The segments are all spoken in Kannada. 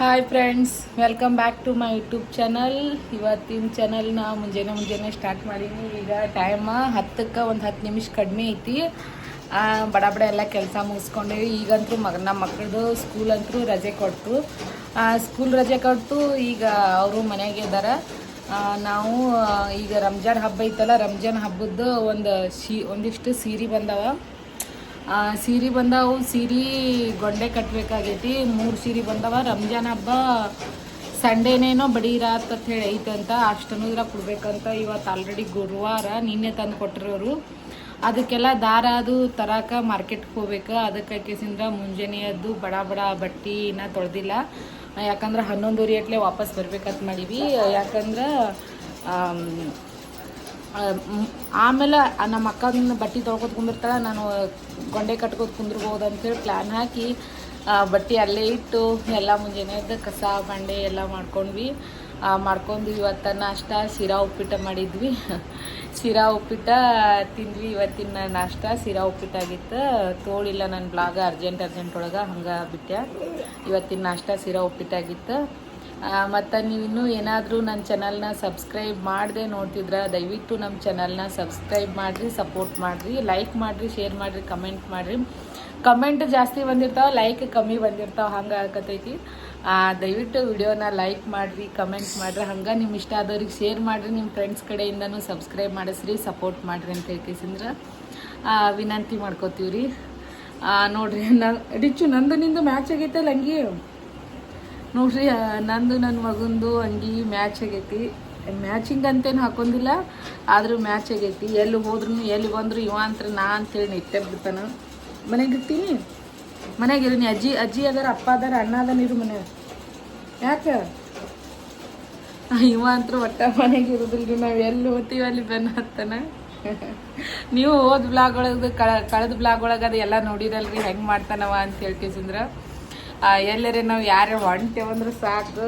Hi friends welcome back to my YouTube channel ಇವತ್ತಿನ ಚಾನಲ್ನ ಮುಂಜಾನೆ ಮುಂಜಾನೆ ಸ್ಟಾರ್ಟ್ ಮಾಡೀನಿ ಈಗ ಟೈಮ್ ಹತ್ತಕ್ಕೆ ಒಂದು ಹತ್ತು ನಿಮಿಷ ಕಡಿಮೆ ಐತಿ ಬಡ ಬಡ ಎಲ್ಲ ಕೆಲಸ ಮುಗಿಸ್ಕೊಂಡೇವಿ ಈಗಂತೂ ಮಗ ನಮ್ಮ ಮಕ್ಕಳದು ಸ್ಕೂಲ್ ಅಂತೂ ರಜೆ ಕೊಟ್ಟರು ಸ್ಕೂಲ್ ರಜೆ ಕೊಟ್ಟು ಈಗ ಅವರು ಮನೆಗೆ ಇದ್ದಾರೆ ನಾವು ಈಗ ರಂಜಾನ್ ಹಬ್ಬ ಐತಲ್ಲ ರಂಜಾನ್ ಹಬ್ಬದ್ದು ಒಂದು ಶೀ ಒಂದಿಷ್ಟು ಸೀರೆ ಬಂದವ ಸೀರೆ ಬಂದವು, ಸೀರೆ ಗೊಂಡೆ ಕಟ್ಟಬೇಕಾಗೈತಿ ಮೂರು ಸೀರೆ ಬಂದವ, ರಂಜಾನ್ ಹಬ್ಬ ಸಂಡೇನೇನೋ ಬಡಿ ರಾತ್ ಅಂತ ಹೇಳಿ ಐತಂತ ಅಷ್ಟನೂ ಇದ್ರ ಕೊಡ್ಬೇಕಂತ ಇವತ್ತು ಆಲ್ರೆಡಿ ಗುರುವಾರ ನಿನ್ನೆ ತಂದು ಕೊಟ್ಟಿರೋರು ಅದಕ್ಕೆಲ್ಲ ದಾರ ಅದು ತರಾಕ ಮಾರ್ಕೆಟ್ಗೆ ಹೋಗ್ಬೇಕು. ಅದಕ್ಕೆ ಕೇಸಿಂದ್ರೆ ಮುಂಜಾನೆ ಎದ್ದು ಬಡ ಬಡ ಬಟ್ಟೆ ಇನ್ನೂ ತೊಳೆದಿಲ್ಲ. ಯಾಕಂದ್ರೆ ಹನ್ನೊಂದುವರೆ ಅಟ್ಲೆ ವಾಪಸ್ ಬರ್ಬೇಕಂತ ಮಾಡೀವಿ. ಯಾಕಂದ್ರೆ ಆಮೇಲೆ ನಮ್ಮ ಅಕ್ಕನ ಬಟ್ಟೆ ತೊಳ್ಕೊತ ಕುಂದಿರ್ತಾಳೆ ನಾನು ಗೊಂಡೆ ಕಟ್ಕೋತ ಕುಂದಿರ್ಬೋದು ಅಂತೇಳಿ ಪ್ಲ್ಯಾನ್ ಹಾಕಿ ಬಟ್ಟೆ ಅಲ್ಲೇ ಇಟ್ಟು ಎಲ್ಲ ಮುಂಜಾನೆ ಇದ್ದ ಕಸ ಬಂಡೆ ಎಲ್ಲ ಮಾಡ್ಕೊಂಡ್ವಿ. ಆ, ಮಾಡ್ಕೊಂಡು ಇವತ್ತು ನಾಷ್ಟ ಶಿರಾ ಉಪ್ಪಿಟ್ಟು ಮಾಡಿದ್ವಿ. ಶಿರಾ ಉಪ್ಪಿಟ್ಟ ತಿಂದ್ವಿ ಇವತ್ತಿನ ನಾಷ್ಟ ಶಿರಾ ಉಪ್ಪಿಟ್ಟಾಗಿತ್ತು ತೋಳಿಲ್ಲ ನನ್ನ ಬ್ಲಾಗ ಅರ್ಜೆಂಟ್ ಅರ್ಜೆಂಟ್ ಒಳಗೆ ಹಂಗೆ ಬಿಟ್ಟೆ ಇವತ್ತಿನ ನಾಷ್ಟ ಶಿರಾ ಉಪ್ಪಿಟ್ಟಾಗಿತ್ತು ಮತ್ತು ನೀವು ಇನ್ನೂ ಏನಾದರೂ ನನ್ನ ಚಾನಲ್ನ ಸಬ್ಸ್ಕ್ರೈಬ್ ಮಾಡದೆ ನೋಡ್ತಿದ್ರೆ, ದಯವಿಟ್ಟು ನಮ್ಮ ಚಾನಲ್ನ ಸಬ್ಸ್ಕ್ರೈಬ್ ಮಾಡಿರಿ ಸಪೋರ್ಟ್ ಮಾಡಿರಿ ಲೈಕ್ ಮಾಡಿರಿ ಶೇರ್ ಮಾಡಿರಿ ಕಮೆಂಟ್ ಮಾಡಿರಿ. ಕಮೆಂಟ್ ಜಾಸ್ತಿ ಬಂದಿರ್ತಾವೆ ಲೈಕ್ ಕಮ್ಮಿ ಬಂದಿರ್ತಾವೆ, ಹಂಗೆ ಆಗತೈತಿ ದಯವಿಟ್ಟು ವಿಡಿಯೋನ ಲೈಕ್ ಮಾಡಿರಿ ಕಮೆಂಟ್ ಮಾಡಿರಿ, ಹಂಗೆ ನಿಮ್ಮ ಇಷ್ಟ ಆದವ್ರಿಗೆ ಶೇರ್ ಮಾಡಿರಿ ನಿಮ್ಮ ಫ್ರೆಂಡ್ಸ್ ಕಡೆಯಿಂದನೂ ಸಬ್ಸ್ಕ್ರೈಬ್ ಮಾಡಿಸ್ರಿ ಸಪೋರ್ಟ್ ಮಾಡಿರಿ ಅಂತ ಹೇಳ್ಕೇಸಿಂದ್ರೆ ವಿನಂತಿ ಮಾಡ್ಕೋತೀವಿ ರೀ ನೋಡ್ರಿ, ನ ಡಿಚ್ಚು ನಂದು ನಿಂದು ಮ್ಯಾಚ್ ಆಗೈತಲ್ಲ ಹಂಗೆ ನೋಡ್ರಿ ನಂದು ನನ್ನ ಮಗಂದು ಅಂಗಿ ಮ್ಯಾಚ್ ಆಗೈತಿ. ಮ್ಯಾಚಿಂಗ್ ಅಂತೇನು ಹಾಕೊಂಡಿಲ್ಲ, ಆದರೂ ಮ್ಯಾಚ್ ಆಗೈತಿ. ಎಲ್ಲಿ ಹೋದ್ರು ಎಲ್ಲಿ ಬಂದ್ರು ಇವ ಅಂತ ನಾ ಅಂತೇಳಿ ಇಟ್ಟೆ ಬಿಡ್ತಾನೆ. ಮನೆಗೆ ಇರ್ತೀನಿ. ಮನೆಗೆ ಇರೀನಿ ಅಜ್ಜಿ ಅಜ್ಜಿ ಅದಾರ, ಅಪ್ಪ ಅದಾರ, ಅಣ್ಣ ಅದ ನೀರು ಮನೆ ಯಾಕೆ? ಇವ ಅಂತ ಒಟ್ಟ ಮನೆಗೆ ಇರೋದಿಲ್ರಿ, ನಾವು ಎಲ್ಲಿ ಹೋಗ್ತೀವಿ ಅಲ್ಲಿ ಬೆನ್ನ ಹತ್ತಾನೆ. ನೀವು ಹೋದ ಬ್ಲಾಗ್ ಒಳಗೆ, ಕಳ, ಕಳೆದ ಬ್ಲಾಗ್ ಒಳಗೆ ಅದು ಎಲ್ಲ ನೋಡಿರಲ್ರಿ, ಹೆಂಗೆ ಮಾಡ್ತಾನವ ಅಂತ ಹೇಳ್ಕೇಸಿಂದ್ರ ಎಲ್ಲರೇ ನಾವು ಯಾರೇ ಹೊಂಟೇವಂದ್ರೆ ಸಾಕು.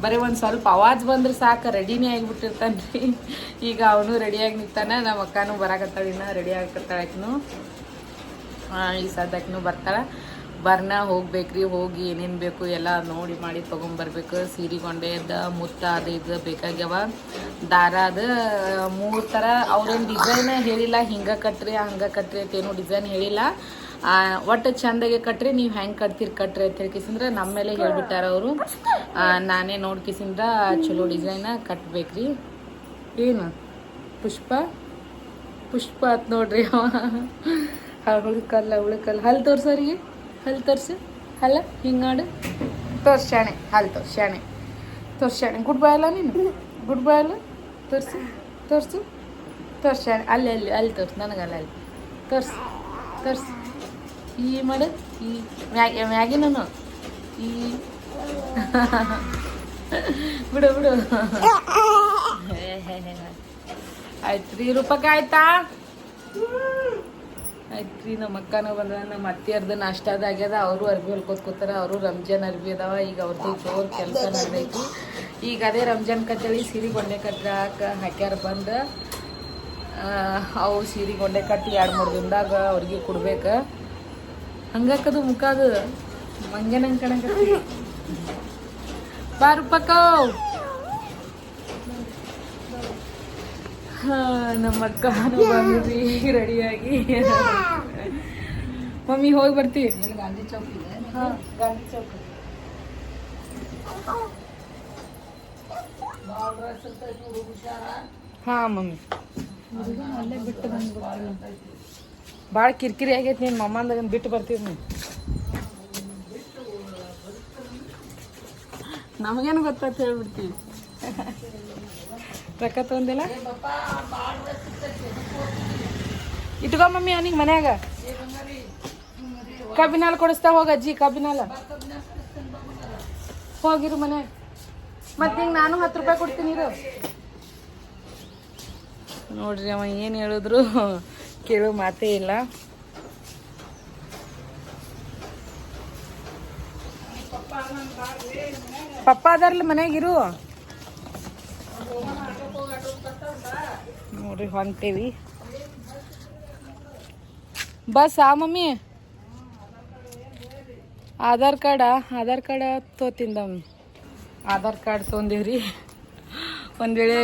ಬರೀ ಒಂದು ಸ್ವಲ್ಪ ಅವಾಜ್ ಬಂದ್ರೆ ಸಾಕು ರೆಡಿನೇ ಆಗಿಬಿಟ್ಟಿರ್ತಾನೆ ರೀ ಈಗ ಅವನು ರೆಡಿಯಾಗಿ ನಿಂತಾನೆ ನಮ್ಮ ಅಕ್ಕನೂ ಬರಾಕತ್ತಾಳೆ ಇನ್ನು ರೆಡಿ ಆಗಕತ್ತಾಳ ಆಕಿನೂ. ಆ, ಈ ಸದ್ಯಕ್ಕೂ ಬರ್ತಾಳೆ. ಬರ್ನ ಹೋಗ್ಬೇಕ್ರಿ ಹೋಗಿ ಏನೇನು ಬೇಕು ಎಲ್ಲ ನೋಡಿ ಮಾಡಿ ತೊಗೊಂಬರ್ಬೇಕು. ಸೀರೆ ಅದ ಮುತ್ತ ಅದು ಇದು ಬೇಕಾಗ್ಯವ. ದಾರ ಅದು ಮೂರು ಥರ ಅವ್ರೇನು ಡಿಸೈನ್ ಹೇಳಿಲ್ಲ ಹಿಂಗೆ ಕಟ್ರಿ ಹಂಗೆ ಕಟ್ರಿ ಅಂತೇನು ಡಿಸೈನ್ ಹೇಳಿಲ್ಲ. ಒಟ್ಟು ಚಂದಾಗೆ ಕಟ್ರಿ, ನೀವು ಹೆಂಗೆ ಕಟ್ತೀರಿ ಕಟ್ರಿ ಅಂತ ಹೇಳ್ಕಿಸಿಂದ್ರೆ ನಮ್ಮ ಮೇಲೆ ಹೇಳ್ಬಿಟ್ಟಾರ ಅವರು. ನಾನೇ ನೋಡ್ಕಿಸಿಂದ್ರ ಚಲೋ ಡಿಸೈನ ಕಟ್ಬೇಕ್ರಿ. ಏನು? ಪುಷ್ಪ? ಪುಷ್ಪ ಅತ್ ನೋಡ್ರಿ ಹುಳುಕಲ್ಲ ಉಳ್ಕಲ್ಲ ಹಲ್ ತೋರ್ಸೋರಿಗೆ ಹಲ್ ತೋರ್ಸು. ಹಲ್ಲ, ಹಿಂಗೆ ಮಾಡು. ತೋರ್ಸ್ ಶಾಣೆ ಹಲ್ ತೋರ್ಸಣೆ ಶಾಣೆ ತೋರ್ಸ್ ಶಾಣೆ ಗುಡ್ ಬಾಯ್ ಅಲ್ಲ ನೀನು? ಗುಡ್ ಬಾಯ್ ಅಲ್ಲ? ತೋರ್ಸು ತೋರ್ಸು. ತೋರ್ಸಣೆ ಅಲ್ಲಿ ಅಲ್ಲಿ ಅಲ್ಲಿ ತೋರ್ಸು. ನನಗಲ್ಲ ಅಲ್ಲಿ. ತೋರ್ಸು ತೋರ್ಸು. ಈ ಮಾಡು ಈ ಮ್ಯಾಗಿ ಮ್ಯಾಗಿನೂ ಈ ಬಿಡು ಬಿಡು. ಆಯ್ತು ರೀ ರೂಪಕ್ಕೆ ಆಯ್ತಾ? ಆಯ್ತು ರೀ ನಮ್ಮ ಅಕ್ಕನೂ ಬಂದ ನಮ್ಮ ಅತ್ತಿಯರ್ದು ನಾಷ್ಟಾದ ಆಗ್ಯದ. ಅವರು ಅರ್ಬಿ ಹೊಲ್ಕೋತ ಕೂತಾರ ಅವರು ರಂಜಾನ್ ಅರ್ಬಿ ಅದಾವ. ಈಗ ಅವ್ರದ್ದು ಜೋರ್ ಕೆಲಸ ನಡೆದೈತಿ. ಈಗ ಅದೇ ರಂಜಾನ್ ಕಟ್ಟಲಿ ಸೀರೆ ಗೊಂಡೆ ಕಟ್ಟಾಕ ಹಾಕ್ಯಾರ ಬಂದು. ಅವು ಸೀರೆ ಗೊಂಡೆ ಕಟ್ಟಿ ಎರಡು ಮೂರು ದಿನದಾಗ ಅವ್ರಿಗೆ ಕೊಡ್ಬೇಕು. ಹಂಗಾಕದು ಮುಖ ಅದು ಮಂಗನಂಗೆ ಕಣಕತ್ತಿ. ಬಾ ರೂಪಕ್ಕೋ ಹಾ, ನಮ್ಮ ಅಕ್ಕ ಬಂದ್ರಿ ರೆಡಿಯಾಗಿ. ಮಮ್ಮಿ ಹೋಗಿ ಬರ್ತೀವಿ ಗಾಂಧಿ ಚೌಕ್ ಹಾಂ. ಗಾಂಧಿ ಚೌಕ್. ಹಾಂ ಮಮ್ಮಿ. ಅಲ್ಲೇ ಬಿಟ್ಟು ಬಂದ್ಬಿಡ್ತೀನಿ ಭಾಳ ಕಿರಿಕಿರಿ ಆಗೈತಿ ನೀನು ಮಮ್ಮಂದಾಗ ಬಿಟ್ಟು ಬರ್ತೀವಿ ನೀವು ನಮಗೇನು ಗೊತ್ತಾಗ್ತ ಹೇಳ್ಬಿಡ್ತೀವಿ ರೊಕ್ಕ ತೊಗೊಂದಿಲ್ಲ ಇಟ್ಕೊ ಮಮ್ಮಿ ಅವನಿಗೆ ಮನ್ಯಾಗ. ಕಬ್ಬಿನಾಲ ಕೊಡಿಸ್ತಾ ಹೋಗ ಅಜ್ಜಿ ಕಬ್ಬಿನಾಲ. ಹೋಗಿರು ಮನ್ಯಾಗ ಮತ್ತೆ ಹಿಂಗೆ ನಾನು ಹತ್ತು ರೂಪಾಯಿ ಕೊಡ್ತೀನಿ ಇರು. ನೋಡ್ರಿ ಅವ ಏನು ಹೇಳಿದ್ರು. ಕೇಳೋ ಮಾತೇ ಇಲ್ಲ. ಪಪ್ಪ ಅದಾರಲ್ಲ ಮನೆಯಾಗಿರು ನೋಡ್ರಿ ಹೊಂಟೇವಿ. ಬಸ್ ಆ mummy. Aadhaar card Aadhaar card ತೋತಿಂದ Aadhaar card ತೊಗೊಂಡಿವ್ರಿ ಒಂದು ವೇಳೆ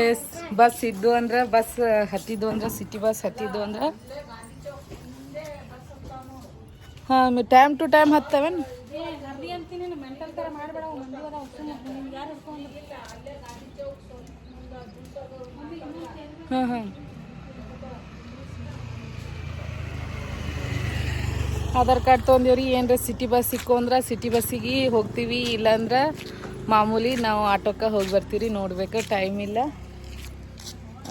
ಬಸ್ ಇದ್ದು ಅಂದ್ರೆ ಬಸ್ ಹತ್ತಿದ್ದು ಅಂದ್ರೆ ಸಿಟಿ ಬಸ್ ಹತ್ತಿದ್ದು ಅಂದ್ರೆ. ಹಾಂ ಟೈಮ್ ಟು ಟೈಮ್ ಹತ್ತವೇನು? ಹಾಂ ಹಾಂ. ಆಧಾರ್ ಕಾರ್ಡ್ ತೊಗೊಂಡೇವ್ರಿ ಏನರ ಸಿಟಿ ಬಸ್ ಸಿಕ್ಕು ಅಂದ್ರೆ ಸಿಟಿ ಬಸ್ಸಿಗೆ ಹೋಗ್ತೀವಿ, ಇಲ್ಲಾಂದ್ರೆ ಮಾಮೂಲಿ ನಾವು ಆಟೋಕ್ಕೆ ಹೋಗಿ ಬರ್ತೀರಿ ನೋಡ್ಬೇಕು ಟೈಮ್ ಇಲ್ಲ.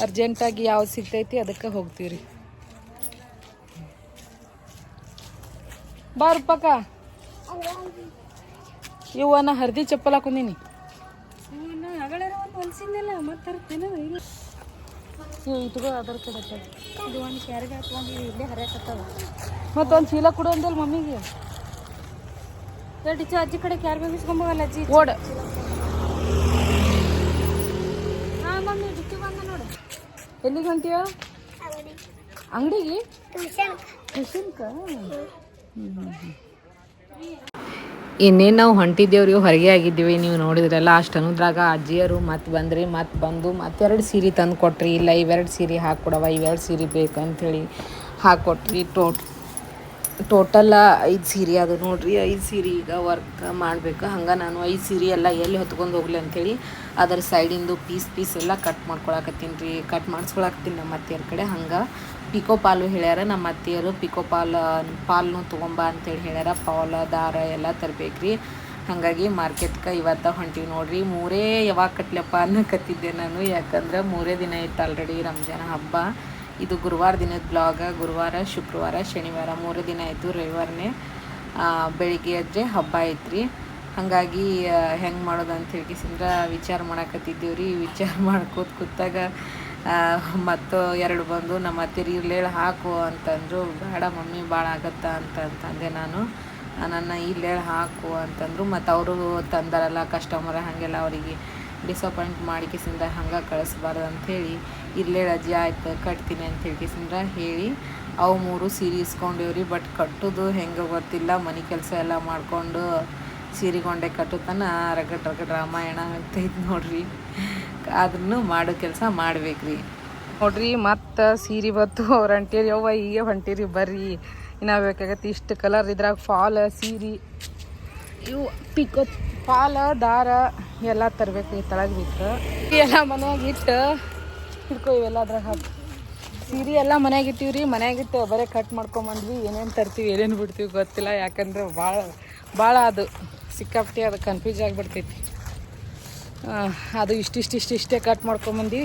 ಅರ್ಜೆಂಟಾಗಿ ಯಾವ್ದು ಸಿಗ್ತೈತಿ ಅದಕ್ಕೆ ಹೋಗ್ತೀವಿ ರೀ ಬಾ ರೂಪಕ್ಕ ಇವ ನಾ ಹರ್ದಿ ಚಪ್ಪಲ್ ಹಾಕೊಂಡಿನಿ. ಮತ್ತೊಂದು ಚೀಲ ಕೊಡು ಅಂದಲ್ ಮಮ್ಮಿಗೆ. ಎರಡು ಅಜ್ಜಿ ಕಡೆ ಕ್ಯಾರ್ ಬೇಬಿಸ್ಕೊಂಬೋಗಲ್ಲ ಅಜ್ಜಿ. ಓಡ್. ಹಾಂ ಮಮ್ಮಿ ಡಿಕ್ಕಿ ಬಂದ ನೋಡು. ಎಲ್ಲಿಗೆ ಹೊಂಟಿಯ? ಅಂಗಡಿಗೆ? ಟ್ಯೂಷನ್ಕ? ಇನ್ನೇನು ನಾವು ಹೊಂಟಿದ್ದೇವ್ರಿ ಹೊರಗೆ ಆಗಿದ್ದೀವಿ. ನೀವು ನೋಡಿದ್ರಲ್ಲ ಅಷ್ಟು ಅನ್ನೋದ್ರಾಗ ಅಜ್ಜಿಯರು ಮತ್ತೆ ಬಂದ್ರಿ ಮತ್ತೆ ಬಂದು ಮತ್ತೆರಡು ಸೀರೆ ತಂದು ಕೊಟ್ರಿ ಇಲ್ಲ ಇವೆರಡು ಸೀರೆ ಹಾಕ್ಕೊಡವ ಇವೆರಡು ಸೀರೆ ಬೇಕಂಥೇಳಿ ಹಾಕ್ಕೊಟ್ರಿ ಟೋಟ್ ಟೋಟಲ್ ಐದು ಸೀರೆ ಅದು ನೋಡಿರಿ, ಐದು ಸೀರೆ ಈಗ ವರ್ಕ್ ಮಾಡ್ಬೇಕು. ಹಂಗೆ ನಾನು ಐದು ಸೀರೆ ಎಲ್ಲ ಎಲ್ಲಿ ಹೊತ್ಕೊಂಡು ಹೋಗ್ಲಿ ಅಂಥೇಳಿ ಅದರ ಸೈಡಿಂದು ಪೀಸ್ ಪೀಸ್ ಎಲ್ಲ ಕಟ್ ಮಾಡ್ಕೊಳಕತ್ತೀನಿ ರೀ. ಕಟ್ ಮಾಡಿಸ್ಕೊಳಕತ್ತೀನಿ ನಮ್ಮ ಅತ್ತೆಯರ ಕಡೆ. ಹಂಗೆ ಪಿಕೋ ಪಾಲು ಹೇಳ್ಯಾರ. ನಮ್ಮ ಅತ್ತೆಯರು ಪಿಕೋ ಪಾಲ್ ಪಾಲ್ನು ತೊಗೊಂಬ ಅಂತೇಳಿ ಹೇಳ್ಯಾರ. ಪಾಲ ದಾರ ಎಲ್ಲ ತರ್ಬೇಕ್ರಿ ಹಾಗಾಗಿ ಮಾರ್ಕೆಟ್ಗೆ ಇವತ್ತ ಹೊಂಟೀವಿ ನೋಡ್ರಿ. ಮೂರೇ ಯಾವಾಗ ಕಟ್ಲಪ್ಪ ಅನ್ನಕತ್ತಿದ್ದೆ ನಾನು. ಯಾಕಂದ್ರೆ ಮೂರೇ ದಿನ ಇತ್ತು ಆಲ್ರೆಡಿ ರಂಜಾನ ಹಬ್ಬ. ಇದು ಗುರುವಾರ ದಿನದ ಬ್ಲಾಗ ಗುರುವಾರ, ಶುಕ್ರವಾರ, ಶನಿವಾರ, ಮೂರು ದಿನ ಆಯಿತು, ರವಿವಾರನೇ ಬೆಳಿಗ್ಗೆ ಅಜ್ಜೆ ಹಬ್ಬ ಐತ್ರಿ. ಹಾಗಾಗಿ ಹೆಂಗೆ ಮಾಡೋದು ಅಂತ ಹೇಳ್ಕಿಸಿಂದ್ರ ವಿಚಾರ ಮಾಡಕತ್ತಿದ್ದೀವಿ ರೀ ವಿಚಾರ ಮಾಡ್ಕೋತ ಕೂತಾಗ ಮತ್ತು ಎರಡು ಬಂದು ನಮ್ಮ ಅತ್ತೆರಿ ಇರ್ಲೇಳು ಹಾಕು ಅಂತಂದರು. ಬೇಡ ಮಮ್ಮಿ ಭಾಳ ಆಗತ್ತ ಅಂತ ಅಂತಂದೆ ನಾನು. ನನ್ನ ಇಲ್ಲೇಳು ಹಾಕು ಅಂತಂದರು. ಮತ್ತು ಅವರು ತಂದಾರಲ್ಲ ಕಸ್ಟಮರ್ ಹಾಗೆಲ್ಲ ಅವರಿಗೆ ಡಿಸಪಾಯಿಂಟ್ ಮಾಡಿ ಕಿಸಿಂದ ಹಂಗೆ ಕಳಿಸ್ಬಾರ್ದು ಅಂಥೇಳಿ ಇಲ್ಲೇ ರಜೆ ಆಯ್ತು, ಕಟ್ತೀನಿ ಅಂತ ಹೇಳಿ ಕಿಸಿಂದ್ರ ಹೇಳಿ, ಅವು ಮೂರು ಸೀರೆ ಇಸ್ಕೊಂಡೇವ್ರಿ ಬಟ್ ಕಟ್ಟೋದು ಹೆಂಗೆ ಗೊತ್ತಿಲ್ಲ, ಮನೆ ಕೆಲಸ ಎಲ್ಲ ಮಾಡಿಕೊಂಡು ಸೀರೆಗೊಂಡೆ ಕಟ್ಟುತನ ರಗಟ್ ರಗಟ್ ರಾಮಾಯಣ ಆಗ್ತೈತೆ ನೋಡ್ರಿ. ಆದ್ರೂ ಮಾಡೋ ಕೆಲಸ ಮಾಡ್ಬೇಕ್ರಿ. ನೋಡ್ರಿ, ಮತ್ತು ಸೀರೆ ಬತ್ತು ಅವ್ರು ಅಂಟೀರಿ ಅವ್ವ ಈಗ ಹೊಂಟೀರಿ, ಬರ್ರಿ. ಇನ್ನು ಬೇಕಾಗತ್ತೆ ಇಷ್ಟು ಕಲರ್ ಇದ್ರಾಗ, ಫಾಲ್, ಸೀರೆ. ಇವು ಪಿಕೋ ಪಾಲ ದಾರ. ಎಲ್ಲ ತರ್ಬೇಕು, ಈ ತಳಗ ಬಿಟ್ಟು. ಎಲ್ಲ ಮನ್ಯಾಗ ಇಟ್ಟು, ಹಿಡ್ಕೊ ಇವೆಲ್ಲ ಅದ್ರಾಗ ಹಾಕಿ ಸೀರೆ ಎಲ್ಲ ಮನ್ಯಾಗ ರೀ ಮನ್ಯಾಗ ಇಟ್ಟು ಬರೀ ಕಟ್ ಮಾಡ್ಕೊಂಬಂದ್ವಿ. ಏನೇನು ತರ್ತೀವಿ, ಏನೇನು ಬಿಡ್ತೀವಿ ಗೊತ್ತಿಲ್ಲ. ಯಾಕಂದ್ರೆ ಭಾಳ ಭಾಳ ಅದು ಸಿಕ್ಕಾಪಟ್ಟೆ ಅದು ಕನ್ಫ್ಯೂಸ್ ಆಗಿಬಿಡ್ತೈತಿ. ಅದು ಇಷ್ಟಿಷ್ಟಿಷ್ಟಿಷ್ಟೇ ಇಷ್ಟು ಇಷ್ಟೇ ಕಟ್ ಮಾಡ್ಕೊಂಬಂದು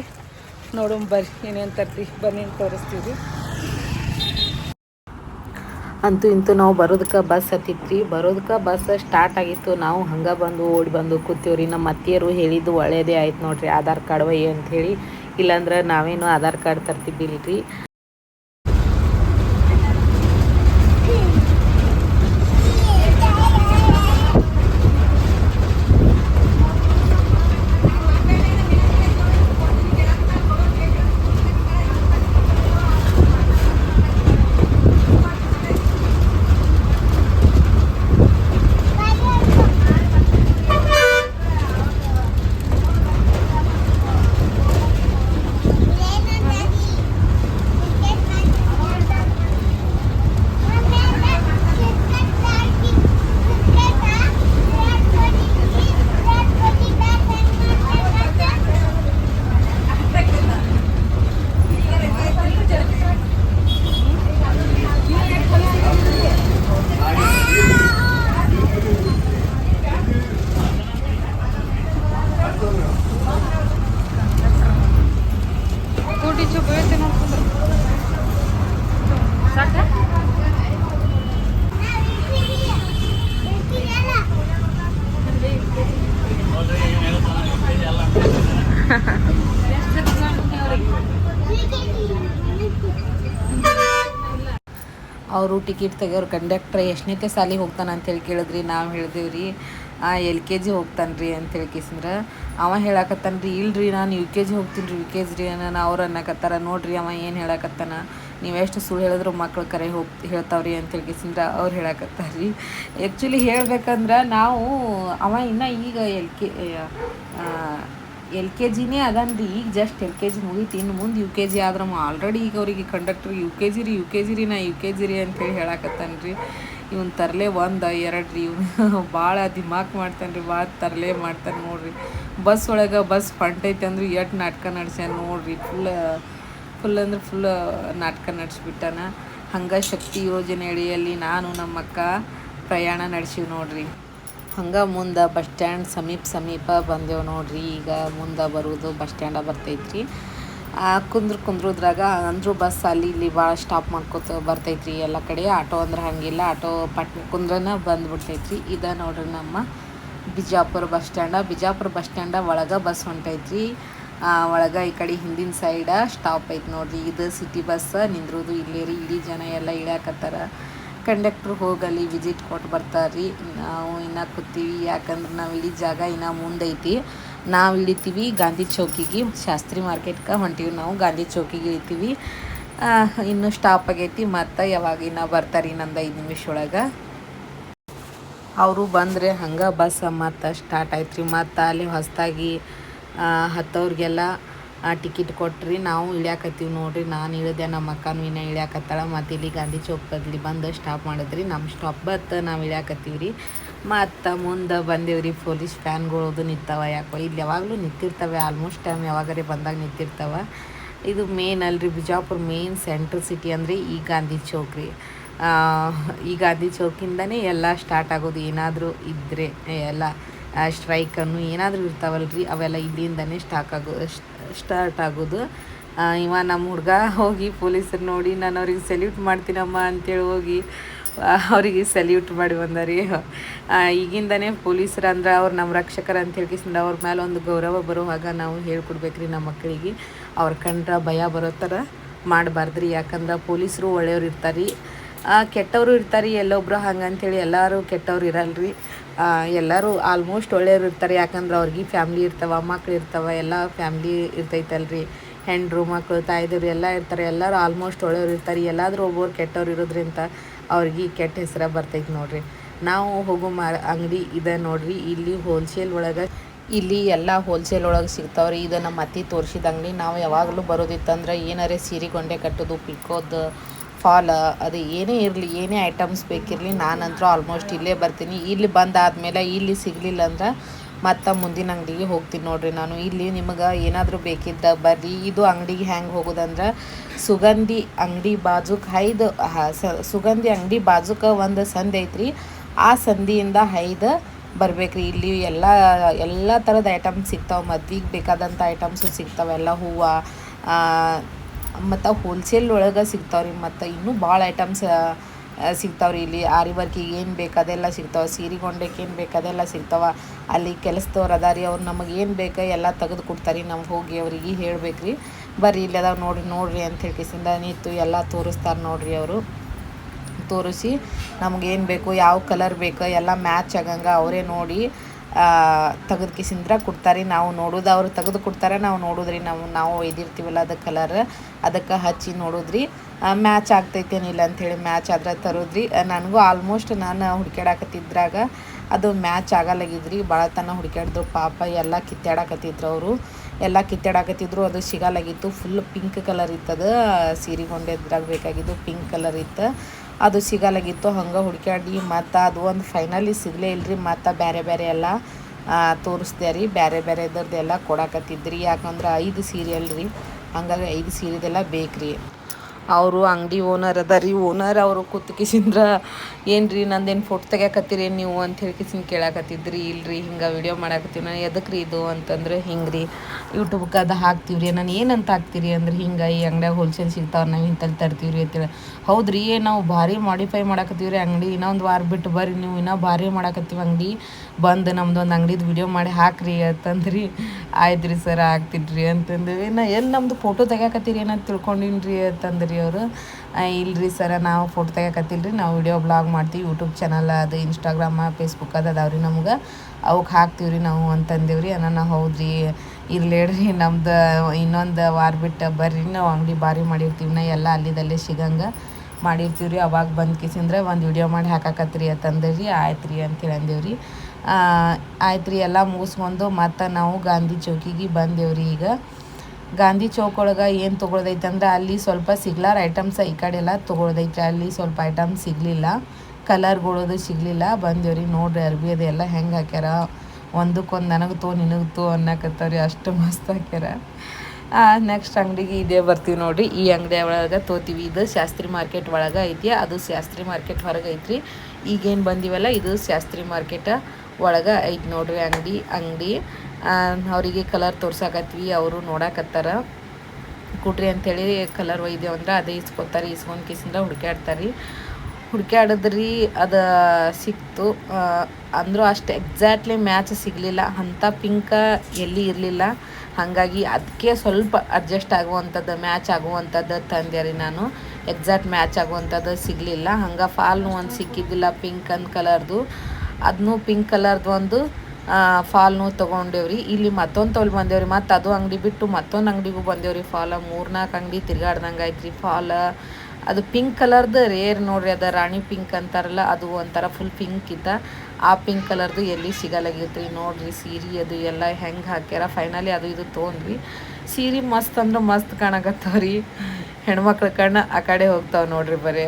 ನೋಡೋಣ ಬರ್ರಿ, ಏನೇನು ತರ್ತೀವಿ ಬನ್ನಿ ತೋರಿಸ್ತೀವಿ ಅಂತೂ ಇಂತೂ ನಾವು ಬರೋದಕ್ಕೆ ಬಸ್ ಹತ್ತಿತ್ರಿ ಬರೋದಕ್ಕೆ ಬಸ್ ಸ್ಟಾರ್ಟ್ ಆಗಿತ್ತು. ನಾವು ಹಂಗೆ ಬಂದು ಓಡಿ ಬಂದು ಕೂತೀವ್ರಿ. ನಮ್ಮ ಅತ್ತಿಯರು ಹೇಳಿದ್ದು ಒಳ್ಳೆಯದೇ ಆಯ್ತು ನೋಡ್ರಿ. ಆಧಾರ್ ಕಾರ್ಡ್ ಅಂತ ಹೇಳಿ. ಇಲ್ಲಾಂದ್ರೆ ನಾವೇನು ಆಧಾರ್ ಕಾರ್ಡ್ ತರ್ತಿದ್ದಿಲ್ಲ ರೀ ಅವರು ಟಿಕೆಟ್ ತೆಗಿಯೋರು ಕಂಡಕ್ಟ್ರ್ ಎಷ್ಟನೇತೆ ಸಾಲಿಗೆ ಹೋಗ್ತಾನೆ ಅಂತೇಳಿ ಕೇಳಿದ್ರಿ, ನಾವು ಹೇಳಿದೆವು ರೀ ಎಲ್ ಕೆ ಜಿ ಹೋಗ್ತಾನೆ ರೀ ಅಂತೇಳಿ ಕೇಸಂದ್ರೆ. ಅವ ಹೇಳಕತ್ತಾನ ರೀ ಇಲ್ರಿ ನಾನು ಯು ಕೆ ಜಿ ಹೋಗ್ತೀನಿ ರೀ, ಯು ಕೆ ಜಿ ರೀ ನಾನು ಅವ್ರು ಅನ್ನಕತ್ತಾರ, ನೋಡ್ರಿ ಅವ ಏನು ಹೇಳಕತ್ತಾನ. ನೀವೆಷ್ಟು ಸುಳ್ಳು ಹೇಳಿದ್ರು ಮಕ್ಳು ಕರೆ ಹೋಗ್, ಹೇಳ್ತಾವ್ರಿ ಅಂತ ಕೇಸಂದ್ರೆ ಅವ್ರು ಹೇಳಕತ್ತಾರ. ರೀ ಆ್ಯಕ್ಚುಲಿ ಹೇಳ್ಬೇಕಂದ್ರೆ ನಾವು, ಅವ ಇನ್ನು ಈಗ ಎಲ್ ಕೆ ಎಲ್ ಕೆ ಜಿನೇ ಅದನ್ರಿ ಈಗ ಜಸ್ಟ್ ಎಲ್ ಕೆ ಜಿ ಮುಗೀತು. ಇನ್ನು ಮುಂದೆ ಯು ಕೆ ಜಿ ಆದ್ರೆ ಆಲ್ರೆಡಿ ಈಗ ಅವರಿಗೆ ಕಂಡಕ್ಟ್ರ್ ಯು ಕೆ ಜಿ ರೀ, ಯು ಕೆ ಜಿ ರೀ ನಾ ಯು ಕೆ ಜಿ ರೀ ಅಂತೇಳಿ ಹೇಳಕತ್ತಾನ ರೀ. ಇವ್ನು ತರಲೆ ಒಂದು, ಎರಡು ರೀ. ಇವ್ನು ಭಾಳ ದಿಮಾಕ್ ಮಾಡ್ತಾನೆ ರೀ ಭಾಳ ತರಲೆ ಮಾಡ್ತಾನೆ ನೋಡ್ರಿ. ಬಸ್ ಒಳಗೆ ಬಸ್ ಫಂಟೈತೆ ಅಂದ್ರೆ ಎಷ್ಟು ನಾಟಕ ನಡ್ಸ್ಯಾನ ನೋಡ್ರಿ. ಫುಲ್ ಫುಲ್ ಅಂದ್ರೆ ಫುಲ್ ನಾಟಕ ನಡೆಸ್ಬಿಟ್ಟಾನ. ಹಂಗೆ ಶಕ್ತಿ ಯೋಜನೆ ಅಡಿಯಲ್ಲಿ ನಾನು ನಮ್ಮಕ್ಕ ಪ್ರಯಾಣ ನಡೆಸಿವಿ ನೋಡ್ರಿ. ಹಂಗೆ ಮುಂದೆ ಬಸ್ ಸ್ಟ್ಯಾಂಡ್ ಸಮೀಪ ಸಮೀಪ ಬಂದೆವು ನೋಡ್ರಿ. ಈಗ ಮುಂದೆ ಬರುವುದು ಬಸ್ ಸ್ಟ್ಯಾಂಡ ಬರ್ತೈತ್ರಿ. ಆ ಕುಂದ್ರ ಕುಂದ್ರದ್ರಾಗ ಅಂದರೂ ಬಸ್ ಅಲ್ಲಿ ಇಲ್ಲಿ ಭಾಳ ಸ್ಟಾಪ್ ಮಾಡ್ಕೋತ ಬರ್ತೈತ್ರಿ. ಎಲ್ಲ ಕಡೆ ಆಟೋ ಅಂದ್ರೆ ಹಂಗಿಲ್ಲ. ಆಟೋ ಪಟ್ ಕುಂದ್ರನ ಬಂದ್ಬಿಡ್ತೈತ್ರಿ ಇದು ನೋಡ್ರಿ ನಮ್ಮ Bijapur bus stand Bijapur bus stand ಒಳಗೆ ಬಸ್ ಹೊಂಟೈತ್ರಿ. ಒಳಗೆ ಈ ಕಡೆ ಹಿಂದಿನ ಸೈಡ ಸ್ಟಾಪ್ ಐತೆ ನೋಡ್ರಿ. ಇದು ಸಿಟಿ ಬಸ್ ನಿಂದ್ರೋದು ಇಲ್ಲೇ ರೀ ಇಡೀ ಜನ ಎಲ್ಲ ಇಳ್ಯಾಕತ್ತಾರ ಕಂಡಕ್ಟ್ರು ಹೋಗಲಿ, ವಿಸಿಟ್ ಕೊಟ್ಟು ಬರ್ತಾರ್ರಿ. ನಾವು ಇನ್ನು ಕೂತೀವಿ, ಯಾಕಂದ್ರೆ ನಾವು ಇಡೀ ಜಾಗ ಇನ್ನು ಮುಂದೈತಿ. ನಾವು ಇಳಿತೀವಿ ಗಾಂಧಿ ಚೌಕಿಗೆ, ಶಾಸ್ತ್ರಿ ಮಾರ್ಕೆಟ್ಗೆ ಹೊಂಟೀವಿ ನಾವು, ಗಾಂಧಿ ಚೌಕಿಗೆ ಇಳಿತೀವಿ. ಇನ್ನೂ ಸ್ಟಾಪ್ ಆಗೈತಿ, ಮತ್ತು ಯಾವಾಗ ಇನ್ನು ಬರ್ತಾರೆ ಇನ್ನೊಂದು ಐದು ನಿಮಿಷ ಒಳಗೆ. ಅವರು ಬಂದರೆ ಹಂಗೆ ಬಸ್ ಮತ್ತು ಸ್ಟಾರ್ಟ್ ಆಯ್ತು ರೀ ಮತ್ತು ಅಲ್ಲಿ ಹೊಸದಾಗಿ ಹತ್ತವ್ರಿಗೆಲ್ಲ ಟಿಕೆಟ್ ಕೊಟ್ರಿ, ನಾವು ಇಳ್ಯಾಕತ್ತೀವಿ ನೋಡ್ರಿ. ನಾನು ಇಳಿದೆ ನಮ್ಮ ಅಕ್ಕನೂ ಇನ್ನೂ ಇಳ್ಯಾಕತ್ತಾಳ. ಮತ್ತು ಇಲ್ಲಿ ಗಾಂಧಿ ಚೌಕ್ ಬದ್ಲಿ ಬಂದು ಸ್ಟಾಪ್ ಮಾಡಿದ್ರಿ. ನಮ್ಮ ಸ್ಟಾಪ್ ಬತ್ತ ನಾವು ಇಳಿಯಾಕತ್ತೀವಿ ರೀ ಮತ್ತು ಮುಂದೆ ಬಂದೇವ್ರಿ ಪೊಲೀಸ್ ಫ್ಯಾನ್ಗಳು ಅದು ನಿಂತಾವ ಯಾಕೋ. ಇಲ್ಲಿ ಯಾವಾಗಲೂ ನಿಂತಿರ್ತವೆ. ಆಲ್ಮೋಸ್ಟ್ ಟೈಮ್ ಯಾವಾಗಾರೆ ಬಂದಾಗ ನಿಂತಿರ್ತವೆ. ಇದು ಮೇನ್ ಅಲ್ರಿ. ಬಿಜಾಪುರ ಮೇನ್ ಸೆಂಟ್ರಲ್ ಸಿಟಿ ಅಂದರೆ ಈ ಗಾಂಧಿ ಚೌಕ್ ರೀ. ಈ ಗಾಂಧಿ ಚೌಕಿಂದನೇ ಎಲ್ಲ ಸ್ಟಾರ್ಟ್ ಆಗೋದು. ಏನಾದರೂ ಇದ್ದರೆ ಎಲ್ಲ ಸ್ಟ್ರೈಕನ್ನು ಏನಾದರೂ ಇರ್ತಾವಲ್ರಿ, ಅವೆಲ್ಲ ಇಲ್ಲಿಂದನೇ ಸ್ಟಾಕ್ ಆಗೋ ಸ್ಟಾರ್ಟ್ ಆಗೋದು. ಇವ ನಮ್ಮ ಹುಡುಗ ಹೋಗಿ ಪೊಲೀಸರು ನೋಡಿ, ನಾನು ಅವ್ರಿಗೆ ಸೆಲ್ಯೂಟ್ ಮಾಡ್ತೀನಮ್ಮ ಅಂತೇಳಿ ಹೋಗಿ ಅವರಿಗೆ ಸೆಲ್ಯೂಟ್ ಮಾಡಿ ಬಂದಾರಿ. ಈಗಿಂದನೇ ಪೊಲೀಸರು ಅಂದ್ರೆ ಅವ್ರು ನಮ್ಮ ರಕ್ಷಕರು ಅಂತ ಹೇಳ್ಕಿಸಿಂದ ಅವ್ರ ಮೇಲೆ ಒಂದು ಗೌರವ ಬರುವಾಗ ನಾವು ಹೇಳ್ಕೊಡ್ಬೇಕ್ರಿ ನಮ್ಮ ಮಕ್ಕಳಿಗೆ. ಅವ್ರ ಕಂಡ್ರ ಭಯ ಬರೋ ಥರ ಮಾಡಬಾರ್ದ್ರಿ. ಯಾಕಂದ್ರೆ ಪೊಲೀಸರು ಒಳ್ಳೆಯವ್ರು ಇರ್ತಾರೆ. ಕೆಟ್ಟವರು ಇರ್ತಾರೆ ಎಲ್ಲೊಬ್ರು ಹಂಗೆ ಅಂಥೇಳಿ ಎಲ್ಲರೂ ಕೆಟ್ಟವ್ರು ಇರಲ್ರಿ. ಎಲ್ಲರೂ ಆಲ್ಮೋಸ್ಟ್ ಒಳ್ಳೆಯವ್ರು ಇರ್ತಾರೆ. ಯಾಕಂದ್ರೆ ಅವ್ರಿಗೆ ಫ್ಯಾಮ್ಲಿ ಇರ್ತಾವ, ಮಕ್ಳು ಇರ್ತಾವ, ಎಲ್ಲ ಫ್ಯಾಮ್ಲಿ ಇರ್ತೈತಲ್ರಿ. ಹೆಂಡರು ಮಕ್ಕಳು ತಾಯಿದವ್ರು ಎಲ್ಲ ಇರ್ತಾರೆ. ಎಲ್ಲರೂ ಆಲ್ಮೋಸ್ಟ್ ಒಳ್ಳೆಯವ್ರು ಇರ್ತಾರೆ. ಎಲ್ಲಾದರೂ ಒಬ್ಬರು ಕೆಟ್ಟವ್ರು ಇರೋದ್ರಿಂದ ಅವ್ರಿಗೆ ಕೆಟ್ಟ ಹೆಸರು ಬರ್ತೈತೆ ನೋಡ್ರಿ. ನಾವು ಹೋಗೋ ಮಾ ಅಂಗಡಿ ಇದೆ ನೋಡ್ರಿ. ಇಲ್ಲಿ ಹೋಲ್ಸೇಲ್ ಒಳಗೆ, ಇಲ್ಲಿ ಎಲ್ಲ ಹೋಲ್ಸೇಲ್ ಒಳಗೆ ಸಿಗ್ತಾವ್ರಿ. ಇದು ನಮ್ಮ ಅತ್ತಿ ತೋರಿಸಿದ ಅಂಗಡಿ ನಾವು ಯಾವಾಗಲೂ ಬರೋದಿತ್ತಂದ್ರೆ ಏನಾರೇ ಸೀರೆ, ಗೊಂಡೆ ಕಟ್ಟೋದು, ಪಿಕ್ಕೋದು ಫಾಲ್ ಅದು ಏನೇ ಇರಲಿ, ಏನೇ ಐಟಮ್ಸ್ ಬೇಕಿರಲಿ, ನಾನಂತರೂ ಆಲ್ಮೋಸ್ಟ್ ಇಲ್ಲೇ ಬರ್ತೀನಿ. ಇಲ್ಲಿ ಬಂದಾದ್ಮೇಲೆ ಇಲ್ಲಿ ಸಿಗಲಿಲ್ಲ ಅಂದ್ರೆ ಮತ್ತೆ ಮುಂದಿನ ಅಂಗಡಿಗೆ ಹೋಗ್ತೀನಿ ನೋಡಿರಿ ನಾನು. ಇಲ್ಲಿ ನಿಮಗೆ ಏನಾದರೂ ಬೇಕಿದ್ದ ಬರ್ರಿ. ಇದು ಅಂಗಡಿಗೆ ಹೆಂಗೆ ಹೋಗೋದಂದ್ರೆ ಸುಗಂಧಿ ಅಂಗಡಿ ಬಾಜುಕ್ ಐದು ಸುಗಂಧಿ ಅಂಗಡಿ ಬಾಜುಕ ಒಂದು ಸಂಧಿ ಐತ್ರಿ. ಆ ಸಂಧಿಯಿಂದ ಐದು ಬರ್ಬೇಕ್ರಿ. ಇಲ್ಲಿ ಎಲ್ಲ ಎಲ್ಲ ಥರದ ಐಟಮ್ಸ್ ಸಿಗ್ತಾವೆ. ಮದ್ವೆಗೆ ಬೇಕಾದಂಥ ಐಟಮ್ಸು ಸಿಗ್ತಾವೆ. ಎಲ್ಲ ಹೂವು ಮತ್ತು ಹೋಲ್ಸೇಲ್ ಒಳಗೆ ಸಿಗ್ತಾವ್ರಿ, ಮತ್ತು ಇನ್ನೂ ಭಾಳ ಐಟಮ್ಸ್ ಸಿಗ್ತಾವ್ರಿ ಇಲ್ಲಿ. ಆರಿ ವರ್ಕಿಗೆ ಏನು ಬೇಕು ಅದೆಲ್ಲ ಸಿಗ್ತಾವೆ, ಸೀರೆ ಗೊಂಡೆಕ್ಕೆ ಏನು ಬೇಕು ಅದೆಲ್ಲ ಸಿಗ್ತಾವೆ. ಅಲ್ಲಿ ಕೆಲಸದವ್ರು ಅದಾರಿ, ಅವ್ರು ನಮಗೆ ಏನು ಬೇಕು ಎಲ್ಲ ತೆಗೆದು ಕೊಡ್ತಾರೆ. ನಮ್ಗೆ ಹೋಗಿ ಅವರಿಗೆ ಹೇಳ್ಬೇಕ್ರಿ. ಬರ್ರಿ, ಇಲ್ಲಿ ಅದಾವ ನೋಡಿ ನೋಡ್ರಿ ಅಂತ ಹೇಳ್ಕಿಸಿಂದ ನಿಂತು ಎಲ್ಲ ತೋರಿಸ್ತಾರೆ ನೋಡಿರಿ ಅವರು. ತೋರಿಸಿ ನಮಗೇನು ಬೇಕು, ಯಾವ ಕಲರ್ ಬೇಕು, ಎಲ್ಲ ಮ್ಯಾಚ್ ಆಗಂಗೆ ಅವರೇ ನೋಡಿ. ತೆಗೆದು ಕಿಸಿಂದ್ರ ಕೊಡ್ತಾರೆ. ನಾವು ನೋಡೋದು ಅವರು ತೆಗೆದು ಕೊಡ್ತಾರೆ, ನಾವು ನೋಡೋದ್ರಿ. ನಾವು ನಾವು ಇದಿರ್ತೀವಲ್ಲ ಅದು ಕಲರ್ ಅದಕ್ಕೆ ಹಚ್ಚಿ ನೋಡೋದ್ರಿ. ಮ್ಯಾಚ್ ಆಗ್ತೈತೇನಿಲ್ಲ ಅಂಥೇಳಿ ಮ್ಯಾಚ್ ಆದ್ರೆ ತರೋದ್ರಿ. ನನಗೂ ಆಲ್ಮೋಸ್ಟ್ ನಾನು ಹುಡ್ಕ್ಯಾಡಕತ್ತಿದ್ರಾಗ ಅದು ಮ್ಯಾಚ್ ಆಗಲಾಗಿದ್ರಿ. ಭಾಳ ತನ ಹುಡ್ಕ್ಯಾಡಿದ್ರು ಪಾಪ, ಎಲ್ಲ ಕಿತ್ತಾಡಕತ್ತಿದ್ರು ಅವರು. ಎಲ್ಲ ಕಿತ್ತಾಡಕತ್ತಿದ್ರು ಅದು ಸಿಗಲಾಗಿತ್ತು. ಫುಲ್ ಪಿಂಕ್ ಕಲರ್ ಇತ್ತದು. ಸೀರೆಗೊಂಡೆದ್ರಾಗ ಬೇಕಾಗಿದ್ದು ಪಿಂಕ್ ಕಲರ್ ಇತ್ತು. ಅದು ಸಿಗಲಾಗಿತ್ತು, ಹಂಗೆ ಹುಡ್ಕ್ಯಾಡಿ, ಮತ್ತು ಅದು ಒಂದು ಫೈನಲಿ ಸಿಗಲೇ ಇಲ್ರಿ, ಮತ್ತು ಬೇರೆ ಬೇರೆ ಎಲ್ಲ ತೋರಿಸ್ದೆ ರೀ ಬೇರೆ ಬೇರೆ ಇದ್ರದ್ದೆಲ್ಲ ಕೊಡಕತ್ತಿದ್ರಿ. ಯಾಕಂದ್ರೆ ಐದು ಸೀರಿಯಲ್ ರೀ, ಹಂಗಾಗಿ ಐದು ಸೀರೆದೆಲ್ಲ ಬೇಕ್ರಿ. ಅವರು ಅಂಗಡಿ ಓನರ್ ಅದ ರೀ, ಓನರ್ ಅವರು ಕೂತ್ಕಿಸಿಂದ್ರ ಏನು ರೀ ನಂದೇನು ಫೋಟೋ ತೆಗ್ಯಾಕತ್ತೀರಿ ನೀವು ಅಂತ ಹೇಳ್ಕಿಸಿನ ಕೇಳಾಕತ್ತಿದ್ರಿ. ಇಲ್ರಿ, ಹಿಂಗೆ ವಿಡಿಯೋ ಮಾಡಾಕತ್ತೀವಿ ನಾನು. ಎದಕ್ಕೆ ರೀ ಇದು ಅಂತಂದ್ರೆ ಹಿಂಗೆ ರೀ ಯೂಟ್ಯೂಬ್ಗೆ ಅದು ಹಾಕ್ತೀವಿ ರೀ ನಾನು ಏನಂತ ಹಾಕ್ತೀರಿ ಅಂದ್ರೆ ಹಿಂಗೆ ಈ ಅಂಗಡಿಯಾಗ ಹೋಲ್ಸೇಲ್ ಸಿಗ್ತಾವೆ, ನಾವು ಇಂಥಲ್ಲಿ ತರ್ತೀವಿ ರೀ ಅಂತೇಳಿ ಹೌದ್ರಿ, ನಾವು ಭಾರಿ ಮಾಡಿಫೈ ಮಾಡಾಕತ್ತೀವಿ ರೀ ಅಂಗಡಿ. ಇನ್ನೊಂದು ವಾರ ಬಿಟ್ಟು ಬರ್ರಿ, ನೀವು ಇನ್ನೂ ಭಾರಿ ಮಾಡಾಕತ್ತೀವಿ ಅಂಗಡಿ. ಬಂದು ನಮ್ದು ಒಂದು ಅಂಗಡಿದು ವಿಡಿಯೋ ಮಾಡಿ ಹಾಕ್ರಿ ಅಂತಂದ್ರಿ. ಆಯ್ತು ರೀ ಸರ್, ಹಾಕ್ತಿದ್ರಿ ರೀ ಅಂತಂದ್ವಿ. ನಾ ಎಲ್ಲಿ ನಮ್ಮದು ಫೋಟೋ ತೆಗ್ಯಾಕತ್ತೀರಿ ಏನಂತ ತಿಳ್ಕೊಂಡಿನಿ ರೀ ಅಂತಂದ್ರಿ. ಅವರು ಇಲ್ರಿ ಸರ, ನಾವು ಫೋಟೋ ತೆಗಿಯಕತ್ತಿಲ್ಲ ರೀ ನಾವು ವಿಡಿಯೋ ಬ್ಲಾಗ್ ಮಾಡ್ತೀವಿ ಯೂಟ್ಯೂಬ್ ಚಾನಲ್ ಅದು ಇನ್ಸ್ಟಾಗ್ರಾಮ ಫೇಸ್ಬುಕ್ ಅದು ಅದಾವ ರೀ ನಮ್ಗೆ. ಅವಕ್ಕೆ ಹಾಕ್ತೀವಿ ರೀ ನಾವು ಅಂತಂದೇವ್ರಿ ಅನ್ನ ಹೌದ್ರಿ. ಇರ್ಲೇಡ್ರಿ ನಮ್ದು ಇನ್ನೊಂದು ವಾರ ಬಿಟ್ಟು ಬರ್ರಿ, ನಾವು ಅಂಗಡಿ ಬಾರಿ ಮಾಡಿರ್ತೀವಿ, ನಾ ಎಲ್ಲ ಅಲ್ಲಿದಲ್ಲೇ ಸಿಗಂಗೆ ಮಾಡಿರ್ತೀವಿ ರೀ ಅವಾಗ ಬಂದು ಕಿಸಿಂದ್ರೆ ಒಂದು ವಿಡಿಯೋ ಮಾಡಿ ಹಾಕಾಕತ್ರಿ ಅಂತಂದ್ರಿ ಆಯ್ತು ರೀ ಅಂತೇಳಿ ಅಂದೇವ್ರಿ. ಆಯ್ತು ರೀ ಎಲ್ಲ ಮುಗಿಸ್ಕೊಂಡು ಮತ್ತು ನಾವು ಗಾಂಧಿ ಚೌಕಿಗೆ ಬಂದೇವ್ರಿ ಈಗ. ಗಾಂಧಿ ಚೌಕ್ ಒಳಗೆ ಏನು ತೊಗೊಳ್ದೈತೆ ಅಂದ್ರೆ ಅಲ್ಲಿ ಸ್ವಲ್ಪ ಸಿಗ್ಲಾರ ಐಟಮ್ಸ್ ಈ ಕಡೆ ಎಲ್ಲ ತೊಗೊಳ್ದೈತೆ. ಅಲ್ಲಿ ಸ್ವಲ್ಪ ಐಟಮ್ಸ್ ಸಿಗಲಿಲ್ಲ. ಕಲರ್ಗಳದು ಸಿಗಲಿಲ್ಲ. ಬಂದೇವ್ರಿ ನೋಡ್ರಿ ಅರ್ಬಿ ಅದು ಎಲ್ಲ ಹೆಂಗೆ ಹಾಕ್ಯಾರ. ಒಂದಕ್ಕೊಂದು ನನಗೆ ತೋ ನಿನಗೆ ತೋ ಅನ್ನಕತ್ತವ್ರಿ. ಅಷ್ಟು ಮಸ್ತ್ ಹಾಕ್ಯಾರ. ನೆಕ್ಸ್ಟ್ ಅಂಗಡಿಗೆ ಇದೇ ಬರ್ತೀವಿ ನೋಡ್ರಿ. ಈ ಅಂಗಡಿ ಒಳಗೆ ತೋತೀವಿ. ಇದು ಶಾಸ್ತ್ರಿ ಮಾರ್ಕೆಟ್ ಒಳಗೆ ಐತಿ. ಅದು ಶಾಸ್ತ್ರಿ ಮಾರ್ಕೆಟ್ ಹೊರಗೆ ಐತ್ರಿ. ಈಗೇನು ಬಂದಿವಲ್ಲ, ಇದು ಶಾಸ್ತ್ರಿ ಮಾರ್ಕೆಟ್. ಒಳಗೆ ಐತೆ ನೋಡ್ರಿ ಅಂಗಡಿ ಅಂಗಡಿ. ಅವರಿಗೆ ಕಲರ್ ತೋರ್ಸಾಕತ್ವಿ, ಅವರು ನೋಡಾಕತ್ತಾರ. ಕೊಡ್ರಿ ಅಂಥೇಳಿ ಕಲರ್ ಒಯ್ದೇವು ಅಂದ್ರೆ ಅದೇ ಇಸ್ಕೊತಾರೆ, ಇಸ್ಕೊಂಡು ಕಿಸಿಂದ ಹುಡುಕಾಡ್ತಾರೆ ಹುಡುಕಾಡಿದ್ರಿ ಅದು ಸಿಕ್ತು. ಅಂದರೂ ಅಷ್ಟು ಎಕ್ಸಾಕ್ಟ್ಲಿ ಮ್ಯಾಚ್ ಸಿಗಲಿಲ್ಲ. ಅಂಥ ಪಿಂಕ ಎಲ್ಲಿ ಇರಲಿಲ್ಲ. ಹಾಗಾಗಿ ಅದಕ್ಕೆ ಸ್ವಲ್ಪ ಅಡ್ಜಸ್ಟ್ ಆಗುವಂಥದ್ದು ಮ್ಯಾಚ್ ಆಗುವಂಥದ್ದು ತಂದೆ ರೀ ನಾನು. ಎಕ್ಸಾಕ್ಟ್ ಮ್ಯಾಚ್ ಆಗುವಂಥದ್ದು ಸಿಗಲಿಲ್ಲ. ಹಂಗೆ ಫಾಲ್ನು ಒಂದು ಸಿಕ್ಕಿದ್ದಿಲ್ಲ ಪಿಂಕ್ ಅಂದ್ ಕಲರ್ದು ಅದನ್ನು ಪಿಂಕ್ ಕಲರ್ದು ಒಂದು ಫಾಲ್ನು ತೊಗೊಂಡೇವ್ರಿ. ಇಲ್ಲಿ ಮತ್ತೊಂದು ತೊಲ್ ಬಂದೇವ್ರಿ. ಮತ್ತು ಅದು ಅಂಗಡಿ ಬಿಟ್ಟು ಮತ್ತೊಂದು ಅಂಗಡಿಗೂ ಬಂದೇವ್ರಿ ಫಾಲ ಮೂರ್ನಾಲ್ಕು ಅಂಗಡಿ ತಿರ್ಗಾಡ್ದಂಗೆ ಐತ್ರಿ ಫಾಲ ಅದು ಪಿಂಕ್ ಕಲರ್ದು ರೇರ್ ನೋಡ್ರಿ, ಅದ ರಾಣಿ ಪಿಂಕ್ ಅಂತಾರಲ್ಲ, ಅದು ಒಂಥರ ಫುಲ್ ಪಿಂಕ್ ಇದ್ದ. ಆ ಪಿಂಕ್ ಕಲರ್ದು ಎಲ್ಲಿ ಸಿಗಲಾಗಿತ್ತು ರೀ ನೋಡ್ರಿ, ಸೀರೆ ಅದು ಎಲ್ಲ ಹೆಂಗೆ ಹಾಕ್ಯಾರ. ಫೈನಲಿ ಅದು ಇದು ತೊಗೊಂಡ್ವಿ. ಸೀರೆ ಮಸ್ತ್ ಅಂದ್ರೆ ಮಸ್ತ್ ಕಾಣಕತ್ತವ್ರಿ. ಹೆಣ್ಮಕ್ಳ ಕಣ್ಣು ಆ ಕಡೆ ಹೋಗ್ತಾವೆ ನೋಡ್ರಿ ಬರೇ.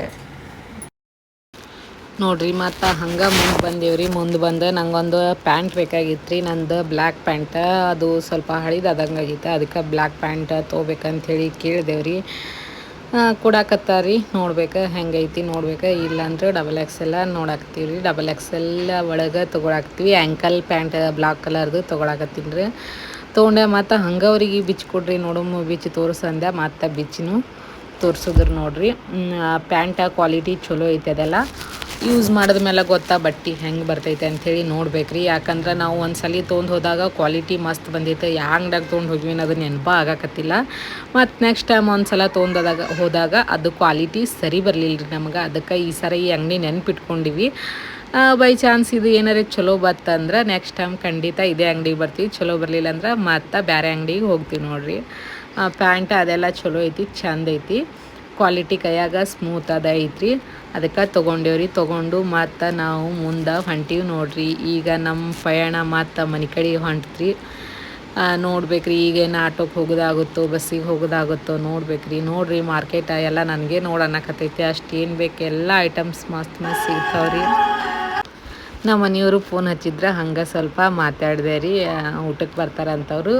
ನೋಡ್ರಿ, ಮತ್ತು ಹಂಗೆ ಮುಂದೆ ಬಂದೇವ್ರಿ. ಮುಂದೆ ಬಂದು ನಂಗೊಂದು ಪ್ಯಾಂಟ್ ಬೇಕಾಗಿತ್ತು ರೀ ನಂದು ಬ್ಲ್ಯಾಕ್ ಪ್ಯಾಂಟ್. ಅದು ಸ್ವಲ್ಪ ಹಳಿದಾದಂಗೆ ಆಗಿತ್ತು ಅದಕ್ಕೆ ಬ್ಲ್ಯಾಕ್ ಪ್ಯಾಂಟ್ ತೊಗೋಬೇಕಂಥೇಳಿ ಕೇಳಿದೆವ್ರಿ. ಕೊಡಾಕತ್ತಾರಿ, ನೋಡ್ಬೇಕು ಹೆಂಗೈತಿ, ನೋಡ್ಬೇಕು. ಇಲ್ಲಾಂದ್ರೆ ಡಬಲ್ ಎಕ್ಸ್ ಎಲ್ಲ ನೋಡಾಕ್ತೀವಿ ರೀ ಡಬಲ್ ಎಕ್ಸ್ ಎಲ್ಲ ಒಳಗೆ ತೊಗೊಳಾಕ್ತೀವಿ. ಆ್ಯಂಕಲ್ ಪ್ಯಾಂಟ್ ಬ್ಲಾಕ್ ಕಲರ್ದು ತೊಗೊಳಕತ್ತೀನಿ ರೀ ತೊಗೊಂಡೆ, ಮತ್ತು ಹಂಗೆ ಅವ್ರಿಗೆ ಬಿಚ್ಚಿ ಕೊಡ್ರಿ ನೋಡಮ್ಮ ಬಿಚ್ಚಿ ತೋರಿಸಂದೆ, ಮತ್ತು ಬಿಚ್ಚಿನೂ ತೋರಿಸಿದ್ರು ನೋಡ್ರಿ. ಪ್ಯಾಂಟ ಕ್ವಾಲಿಟಿ ಚಲೋ ಐತೆ ಅದೆಲ್ಲ. ಯೂಸ್ ಮಾಡಿದ ಮೇಲೆ ಗೊತ್ತಾ? ಬಟ್ಟೆ ಹೆಂಗೆ ಬರ್ತೈತೆ ಅಂಥೇಳಿ ನೋಡ್ಬೇಕ್ರಿ. ಯಾಕಂದ್ರೆ ನಾವು ಒಂದು ಸಲ ತೊಗೊಂಡು ಹೋದಾಗ ಕ್ವಾಲಿಟಿ ಮಸ್ತ್ ಬಂದೈತೆ. ಯಾವ ಅಂಗಡಿಯಾಗ ತೊಗೊಂಡು ಹೋಗ್ವಿ ಅನ್ನೋದು ನೆನಪ ಆಗಕತ್ತಿಲ್ಲ. ಮತ್ತು ನೆಕ್ಸ್ಟ್ ಟೈಮ್ ಒಂದು ಸಲ ತೊಗೊಂಡೋದಾಗ ಹೋದಾಗ ಅದು ಕ್ವಾಲಿಟಿ ಸರಿ ಬರಲಿಲ್ಲ ರೀ ನಮ್ಗೆ. ಅದಕ್ಕೆ ಈ ಸರಿ ಈ ಅಂಗಡಿ ನೆನ್ಪಿಟ್ಕೊಂಡಿವಿ. ಬೈ ಚಾನ್ಸ್ ಇದು ಏನಾರ ಚಲೋ ಬತ್ತಂದ್ರೆ ನೆಕ್ಸ್ಟ್ ಟೈಮ್ ಖಂಡಿತ ಇದೇ ಅಂಗಡಿಗೆ ಬರ್ತೀವಿ. ಚಲೋ ಬರಲಿಲ್ಲ ಅಂದ್ರೆ ಮತ್ತೆ ಬೇರೆ ಅಂಗಡಿಗೆ ಹೋಗ್ತೀವಿ ನೋಡಿರಿ. ಪ್ಯಾಂಟ್ ಅದೆಲ್ಲ ಚಲೋ ಐತಿ, ಚಂದ ಐತಿ. ಕ್ವಾಲಿಟಿ ಕೈಯಾಗ ಸ್ಮೂತ್ ಅದ ಐತ್ರಿ. ಅದಕ್ಕೆ ತೊಗೊಂಡೇವ್ರಿ, ತೊಗೊಂಡು ಮತ್ತು ನಾವು ಮುಂದೆ ಹೊಂಟೀವಿ ನೋಡ್ರಿ. ಈಗ ನಮ್ಮ ಪಯಣ ಮತ್ತು ಮನೆ ಕಡೆ ಹೊಂಟ್ರಿ. ನೋಡ್ಬೇಕ್ರಿ, ಈಗೇನು ಆಟೋಕ್ಕೆ ಹೋಗೋದಾಗುತ್ತೋ, ಬಸ್ಸಿಗೆ ಹೋಗೋದಾಗುತ್ತೋ ನೋಡ್ಬೇಕ್ರಿ. ನೋಡ್ರಿ, ಮಾರ್ಕೆಟ ಎಲ್ಲ ನನಗೆ ನೋಡೋಣಕತ್ತೈತಿ ಅಷ್ಟು ಏನು ಬೇಕು ಎಲ್ಲ ಐಟಮ್ಸ್ ಮಸ್ತ್ ಮಸ್ತ್ ಸಿಗ್ತಾವ್ರಿ. ನಮ್ಮ ಮನೆಯವರು ಫೋನ್ ಹಚ್ಚಿದ್ರೆ ಹಂಗೆ ಸ್ವಲ್ಪ ಮಾತಾಡಿದೆ ರೀ. ಊಟಕ್ಕೆ ಬರ್ತಾರಂತವ್ರು.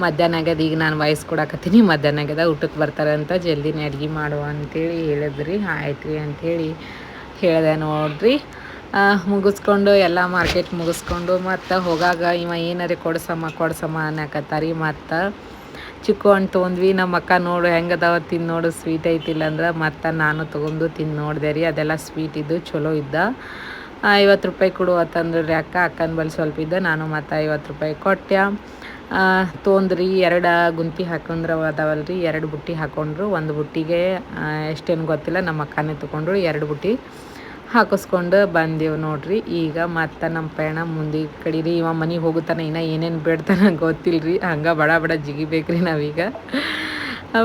ಮಧ್ಯಾಹ್ನ ಆಗ್ಯದ, ಈಗ ನಾನು ವಯಸ್ಸು ಕೊಡಾಕತ್ತೀನಿ. ಮಧ್ಯಾಹ್ನ ಆಗ್ಯದ ಊಟಕ್ಕೆ ಬರ್ತಾರಂತ ಜಲ್ದಿನೇ ಅಡ್ಗೆ ಮಾಡುವ ಅಂತೇಳಿ ಹೇಳಿದ್ರಿ. ಆಯ್ತು ರೀ ಅಂಥೇಳಿ ಹೇಳಿದೆ ನೋಡ್ರಿ. ಮುಗಿಸ್ಕೊಂಡು ಎಲ್ಲ ಮಾರ್ಕೆಟ್ ಮುಗಿಸ್ಕೊಂಡು ಮತ್ತು ಹೋಗಾಗ ಇವ ಏನಾರೇ ಕೊಡ್ಸಮ್ಮ ಕೊಡ್ಸಮ್ಮ ಅನ್ನಕತ್ತಾರಿ. ಮತ್ತು ಚಿಕ್ಕು ಹಣ್ಣು ತೊಗೊಂಡ್ವಿ ನಮ್ಮ ಅಕ್ಕ ನೋಡು ಹೆಂಗದಾವ ತಿಂದು ನೋಡು ಸ್ವೀಟ್ ಐತಿಲ್ಲ ಅಂದ್ರೆ ಮತ್ತು ನಾನು ತೊಗೊಂಡು ತಿಂದು ನೋಡಿದೆ ರೀ. ಅದೆಲ್ಲ ಸ್ವೀಟ್ ಇದ್ದು ಚಲೋ ಇದ್ದ. ಐವತ್ತು ರೂಪಾಯಿ ಕೊಡು ಅಂತಂದ್ರೆ ರೀ ಅಕ್ಕ. ಅಕ್ಕನ ಬಳಿ ಸ್ವಲ್ಪ ಇದ್ದ, ನಾನು ಮತ್ತು ಐವತ್ತು ರೂಪಾಯಿ ಕೊಟ್ಟೆ ತೊಂದ್ರಿ, ಎರಡು ಗುಂತಿ ಹಾಕೊಂಡ್ರೆ ಅದಾವಲ್ರಿ, ಎರಡು ಬುಟ್ಟಿ ಹಾಕೊಂಡ್ರು. ಒಂದು ಬುಟ್ಟಿಗೆ ಎಷ್ಟೇನು ಗೊತ್ತಿಲ್ಲ, ನಮ್ಮ ಅಕ್ಕನೇ ತೊಗೊಂಡ್ರು, ಎರಡು ಬುಟ್ಟಿ ಹಾಕಿಸ್ಕೊಂಡು ಬಂದೆವು ನೋಡ್ರಿ. ಈಗ ಮತ್ತೆ ನಮ್ಮ ಪಯಣ ಮುಂದೆ ಕಡೆ ರೀ, ಇವ ಮನೆಗೆ ಹೋಗುತ್ತಾನೆ, ಇನ್ನು ಏನೇನು ಬೇಡ್ತಾನೆ ಗೊತ್ತಿಲ್ಲ ರೀ ಹಂಗೆ ಬಡ ಬಡ ಜಿಗಿಬೇಕ್ರಿ ನಾವೀಗ.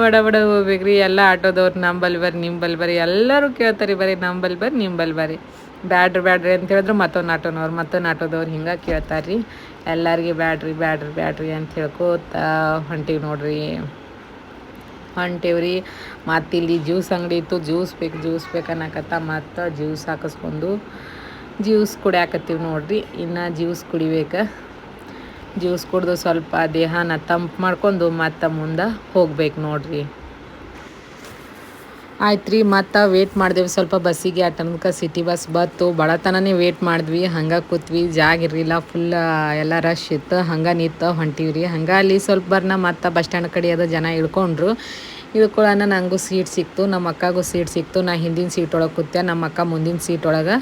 ಬಡ ಬಡ ಹೋಗ್ಬೇಕ್ರಿ. ಎಲ್ಲ ಆಟೋದವ್ರು, ನಂಬಲ್ ಬರ್ರಿ, ನಿಂಬಲ್ ಬರ್ರಿ. ಎಲ್ಲರೂ ಕೇಳ್ತಾರೆ, ಬರೀ ನಂಬಲ್ ಬರ್ರಿ, ನಿಂಬಲ್ ಬರ್ರಿ. ಬ್ಯಾಡ್ರಿ ಬ್ಯಾಡ್ರಿ ಅಂತ ಹೇಳಿದ್ರು ಮತ್ತೊಂದು ನಾಟೋನವ್ರು ಮತ್ತೊಂದು ನಾಟೋದವ್ರು ಹಿಂಗೆ ಕೇಳ್ತಾರೆ ರೀ ಎಲ್ಲರಿಗೆ ಬ್ಯಾಡ್ರಿ ಬ್ಯಾಡ್ರಿ ಬ್ಯಾಡ್ರಿ ಅಂತ ಹೇಳ್ಕೋತ ಹೊಂಟಿವಿ ನೋಡ್ರಿ. ಹೊಂಟೇವ್ರಿ. ಮತ್ತು ಇಲ್ಲಿ ಜ್ಯೂಸ್ ಅಂಗಡಿ ಇತ್ತು, ಜ್ಯೂಸ್ ಬೇಕು ಜ್ಯೂಸ್ ಬೇಕು ಅನ್ನಕತ್ತ ಮತ್ತು ಜ್ಯೂಸ್ ಹಾಕಿಸ್ಕೊಂಡು ಜ್ಯೂಸ್ ಕುಡಿಯಾಕತ್ತೀವಿ ನೋಡ್ರಿ. ಇನ್ನು ಜ್ಯೂಸ್ ಕುಡಿಬೇಕು. ಜ್ಯೂಸ್ ಕುಡ್ದು ಸ್ವಲ್ಪ ದೇಹನ ತಂಪು ಮಾಡ್ಕೊಂಡು ಮತ್ತು ಮುಂದೆ ಹೋಗ್ಬೇಕು ನೋಡ್ರಿ. ಆಯ್ತು ರೀ ಮತ್ತು ವೇಟ್ ಮಾಡಿದೆವು ಸ್ವಲ್ಪ ಬಸ್ಸಿಗೆ. ಆ ಸಿಟಿ ಬಸ್ ಬತ್ತು ಬಡತನನೇ ವೇಟ್ ಮಾಡಿದ್ವಿ. ಹಂಗೆ ಕೂತ್ವಿ. ಜಾಗ ಇರಲಿಲ್ಲ. ಫುಲ್ ಎಲ್ಲ ರಶ್ ಇತ್ತು. ಹಂಗೆ ನಿಂತು ಹೊಂಟೀವಿ ರೀ ಹಂಗೆ ಅಲ್ಲಿ ಸ್ವಲ್ಪ ಬರ್ನ ಮತ್ತು ಬಸ್ ಸ್ಟ್ಯಾಂಡ್ ಕಡೆ ಅದು ಜನ ಇಳ್ಕೊಂಡ್ರು. ಇಳ್ಕೊಳ್ಳೋಣ ನನಗೂ ಸೀಟ್ ಸಿಕ್ತು. ನಮ್ಮ ಅಕ್ಕಗೂ ಸೀಟ್ ಸಿಕ್ತು. ನಾ ಹಿಂದಿನ ಸೀಟ್ ಒಳಗೆ ಕೂತೆ ನಮ್ಮ ಅಕ್ಕ ಮುಂದಿನ ಸೀಟ್ ಒಳಗೆ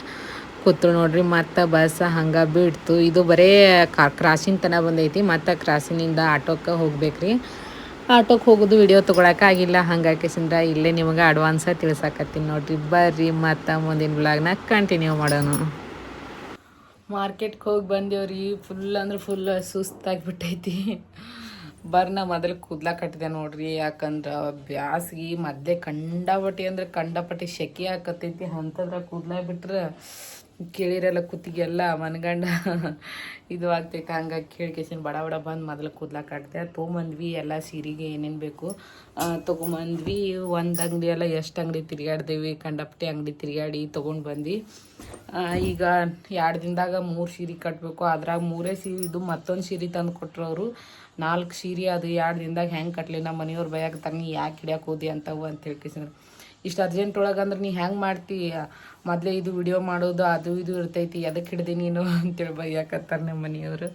ಕೂತ್ರು ನೋಡ್ರಿ. ಮತ್ತು ಬಸ್ ಹಂಗೆ ಬಿಡ್ತು ಇದು ಬರೇ ಕ್ರಾಸಿನ ತನಕ ಬಂದೈತಿ. ಮತ್ತು ಕ್ರಾಸಿನಿಂದ ಆಟೋಕ್ಕೆ ಹೋಗ್ಬೇಕ್ರಿ. ಆಟೋಕ್ಕೆ ಹೋಗೋದು ವಿಡಿಯೋ ತೊಗೊಳಕ್ಕಾಗಿಲ್ಲ ಹಂಗಾಕಿಸಿಂದ ಇಲ್ಲೇ ನಿಮಗೆ ಅಡ್ವಾನ್ಸ ತಿಳ್ಸಾಕತ್ತೀನಿ ನೋಡ್ರಿ. ಬರ್ರಿ, ಮತ್ತು ಮುಂದಿನ ಬ್ಲಾಗ್ನ ಕಂಟಿನ್ಯೂ ಮಾಡೋಣ. ಮಾರ್ಕೆಟ್ಗೆ ಹೋಗಿ ಬಂದೇವ್ರಿ. ಫುಲ್ ಅಂದ್ರೆ ಫುಲ್ ಸುಸ್ತಾಗಿಬಿಟ್ಟೈತಿ. ಬರ್ನ ಮೊದಲು ಕೂದ್ಲ ಕಟ್ಟಿದೆ ನೋಡ್ರಿ. ಯಾಕಂದ್ರೆ ಬ್ಯಾಸ್ಗೆ ಮಧ್ಯೆ ಕಂಡಪಟ್ಟಿ ಅಂದ್ರೆ ಕಂಡಪಟ್ಟಿ ಶೆಕೆ ಹಾಕತ್ತೈತಿ ಅಂತಂದ್ರೆ ಕೂದ್ಲ ಬಿಟ್ರೆ ಕೇಳಿರಲ್ಲ ಕುತ್ತಿಗೆಲ್ಲ ಮನ್ಗಂಡ. ಇದು ಆಗ್ತೈತೆ, ಹಂಗಾಗಿ ಕೇಳ್ಕೇಸಿನ ಬಡ ಬಡ ಬಂದು ಮೊದಲು ಕೂದ್ಲ ಕಟ್ದೆ ತೊಗೊಂಬಂದ್ವಿ ಎಲ್ಲ ಸೀರೆಗೆ ಏನೇನು ಬೇಕು. ತೊಗೊಂಬಂದ್ವಿ, ಒಂದು ಅಂಗಡಿ ಎಲ್ಲ ಎಷ್ಟು ಅಂಗಡಿ ತಿರುಗಾಡ್ದೇವಿ ಕಂಡಪ್ಟಿ ಅಂಗಡಿ ತಿರುಗಾಡಿ ತೊಗೊಂಡು ಬಂದು ಈಗ ಎರಡು ದಿನದಾಗ ಮೂರು ಸೀರೆ ಕಟ್ಟಬೇಕು ಅದ್ರಾಗ ಮೂರೇ ಸೀರೆ ಇದು ಮತ್ತೊಂದು ಸೀರೆ ತಂದು ಕೊಟ್ಟರು ಅವರು ನಾಲ್ಕು ಸೀರೆ ಅದು ಎರಡು ದಿನದಾಗ ಹೆಂಗೆ ಕಟ್ಟಲಿ ನಮ್ಮ ಮನೆಯವ್ರು ಬಯಕ್ಕೆ ನೀ ಯಾಕೆ ಹಿಡಿಯಕ್ಕೆ ಹೋದಿ ಅಂತವು ಅಂತ ಹೇಳ್ಕೇಸಿದ್ರು ಇಷ್ಟು ಅರ್ಜೆಂಟ್ ಒಳಗೆ ಅಂದ್ರೆ ನೀ ಹೆಂಗೆ ಮಾಡ್ತಿ? ಮೊದಲೇ ಇದು ವಿಡಿಯೋ ಮಾಡೋದು, ಅದು ಇದು ಇರ್ತೈತಿ ಅದಕ್ಕೆ ಹಿಡ್ದೀನಿ ನೀನು ಅಂತೇಳಿ ಬೈಯಾಕತ್ತಾರ ನಮ್ಮ ಮನೆಯವರು.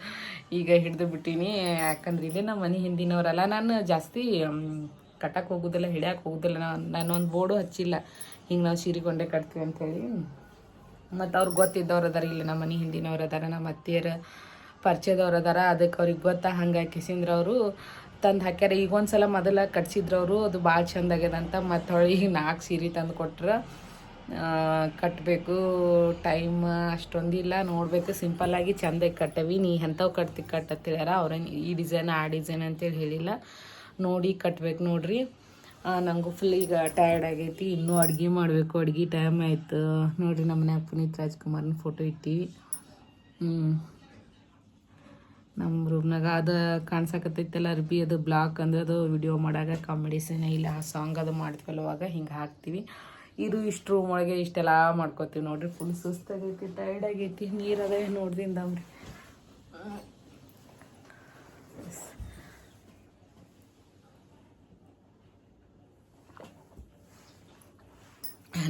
ಈಗ ಹಿಡಿದು ಬಿಟ್ಟೀನಿ, ಯಾಕಂದ್ರೆ ಇಲ್ಲೇ ನಮ್ಮ ಮನೆ ಹಿಂದಿನವರಲ್ಲ, ನಾನು ಜಾಸ್ತಿ ಕಟ್ಟಕ್ಕೆ ಹೋಗೋದಿಲ್ಲ ಹಿಡಿಯಕ್ಕೆ ಹೋಗೋದಿಲ್ಲ, ನಾನು ನಾನು ಒಂದು ಬೋರ್ಡು ಹಚ್ಚಿಲ್ಲ. ಹಿಂಗೆ ನಾವು ಸೀರಿಕೊಂಡೆ ಕಟ್ತೀವಿ ಅಂತೇಳಿ. ಮತ್ತು ಅವ್ರಿಗೆ ಗೊತ್ತಿದ್ದವ್ರು ಅದಾರ, ಇಲ್ಲ ನಮ್ಮ ಮನೆ ಹಿಂದಿನವ್ರು ಅದಾರ, ನಮ್ಮ ಅತ್ತಿಯರ ಪರಿಚಯದವ್ರು ಅದಾರ ಅದಕ್ಕೆ ಅವ್ರಿಗೆ ಗೊತ್ತಾ ಹಂಗೆ ಕಿಸಿಂದ್ರ ಅವರು ತಂದು ಹಾಕ್ಯಾರ. ಈಗ ಒಂದ್ಸಲ ಮೊದಲ ಕಟ್ಸಿದ್ರು ಅವರು, ಅದು ಭಾಳ ಚಂದ ಆಗ್ಯದಂತ ಮತ್ತು ಹೊಳಿ ನಾಲ್ಕು ಸೀರೆ ತಂದು ಕೊಟ್ರೆ. ಕಟ್ಟಬೇಕು ಟೈಮ್ ಅಷ್ಟೊಂದಿಲ್ಲ. ನೋಡಬೇಕು. ಸಿಂಪಲ್ಲಾಗಿ ಚೆಂದಾಗಿ ಕಟ್ಟವಿ. ನೀ ಎಂಥವು ಕಟ್ತಿ, ಕಟ್ಟತ್ತಿದಾರ? ಅವ್ರೇನು ಈ ಡಿಸೈನ್ ಆ ಡಿಸೈನ್ ಅಂತೇಳಿ ಹೇಳಿಲ್ಲ. ನೋಡಿ ಕಟ್ಬೇಕು ನೋಡ್ರಿ. ನನಗೂ ಫುಲ್ ಈಗ ಟಯರ್ಡ್ ಆಗೈತಿ. ಇನ್ನೂ ಅಡುಗೆ ಮಾಡಬೇಕು. ಅಡುಗೆ ಟೈಮ್ ಆಯ್ತು. ನೋಡಿರಿ ನಮ್ಮ ಮನ್ಯಾಗ ಪುನೀತ್ ರಾಜ್ಕುಮಾರ್ನ ಫೋಟೋ ಇಟ್ಟಿವಿ. ನಮ್ಮ ರೂಮ್ನಾಗ ಅದು ಕಾಣ್ಸಕತ್ತೈತಲ್ಲ ಅರ್ಬಿ, ಅದು ಬ್ಲಾಕ್ ಅಂದ್ರೆ ಅದು ವಿಡಿಯೋ ಮಾಡಾಗ ಕಾಮಿಡಿ ಸೀನ್ ಇಲ್ಲ. ಸಾಂಗ್ ಅದು ಮಾಡ್ತೀವಲ್ಲ ಅವಾಗ. ಹಿಂಗೆ ಹಾಕ್ತೀವಿ. ಇದು ಇಷ್ಟು ರೂಮ್ ಒಳಗೆ ಇಷ್ಟೆಲ್ಲ ಮಾಡ್ಕೋತೀವಿ ನೋಡ್ರಿ. ಫುಲ್ ಸುಸ್ತಾಗೈತಿ ಟೈರ್ಡ್ ಆಗೈತಿ ನೀರದೇ ನೋಡ್ದಿಂದ ಅವ್ರಿ.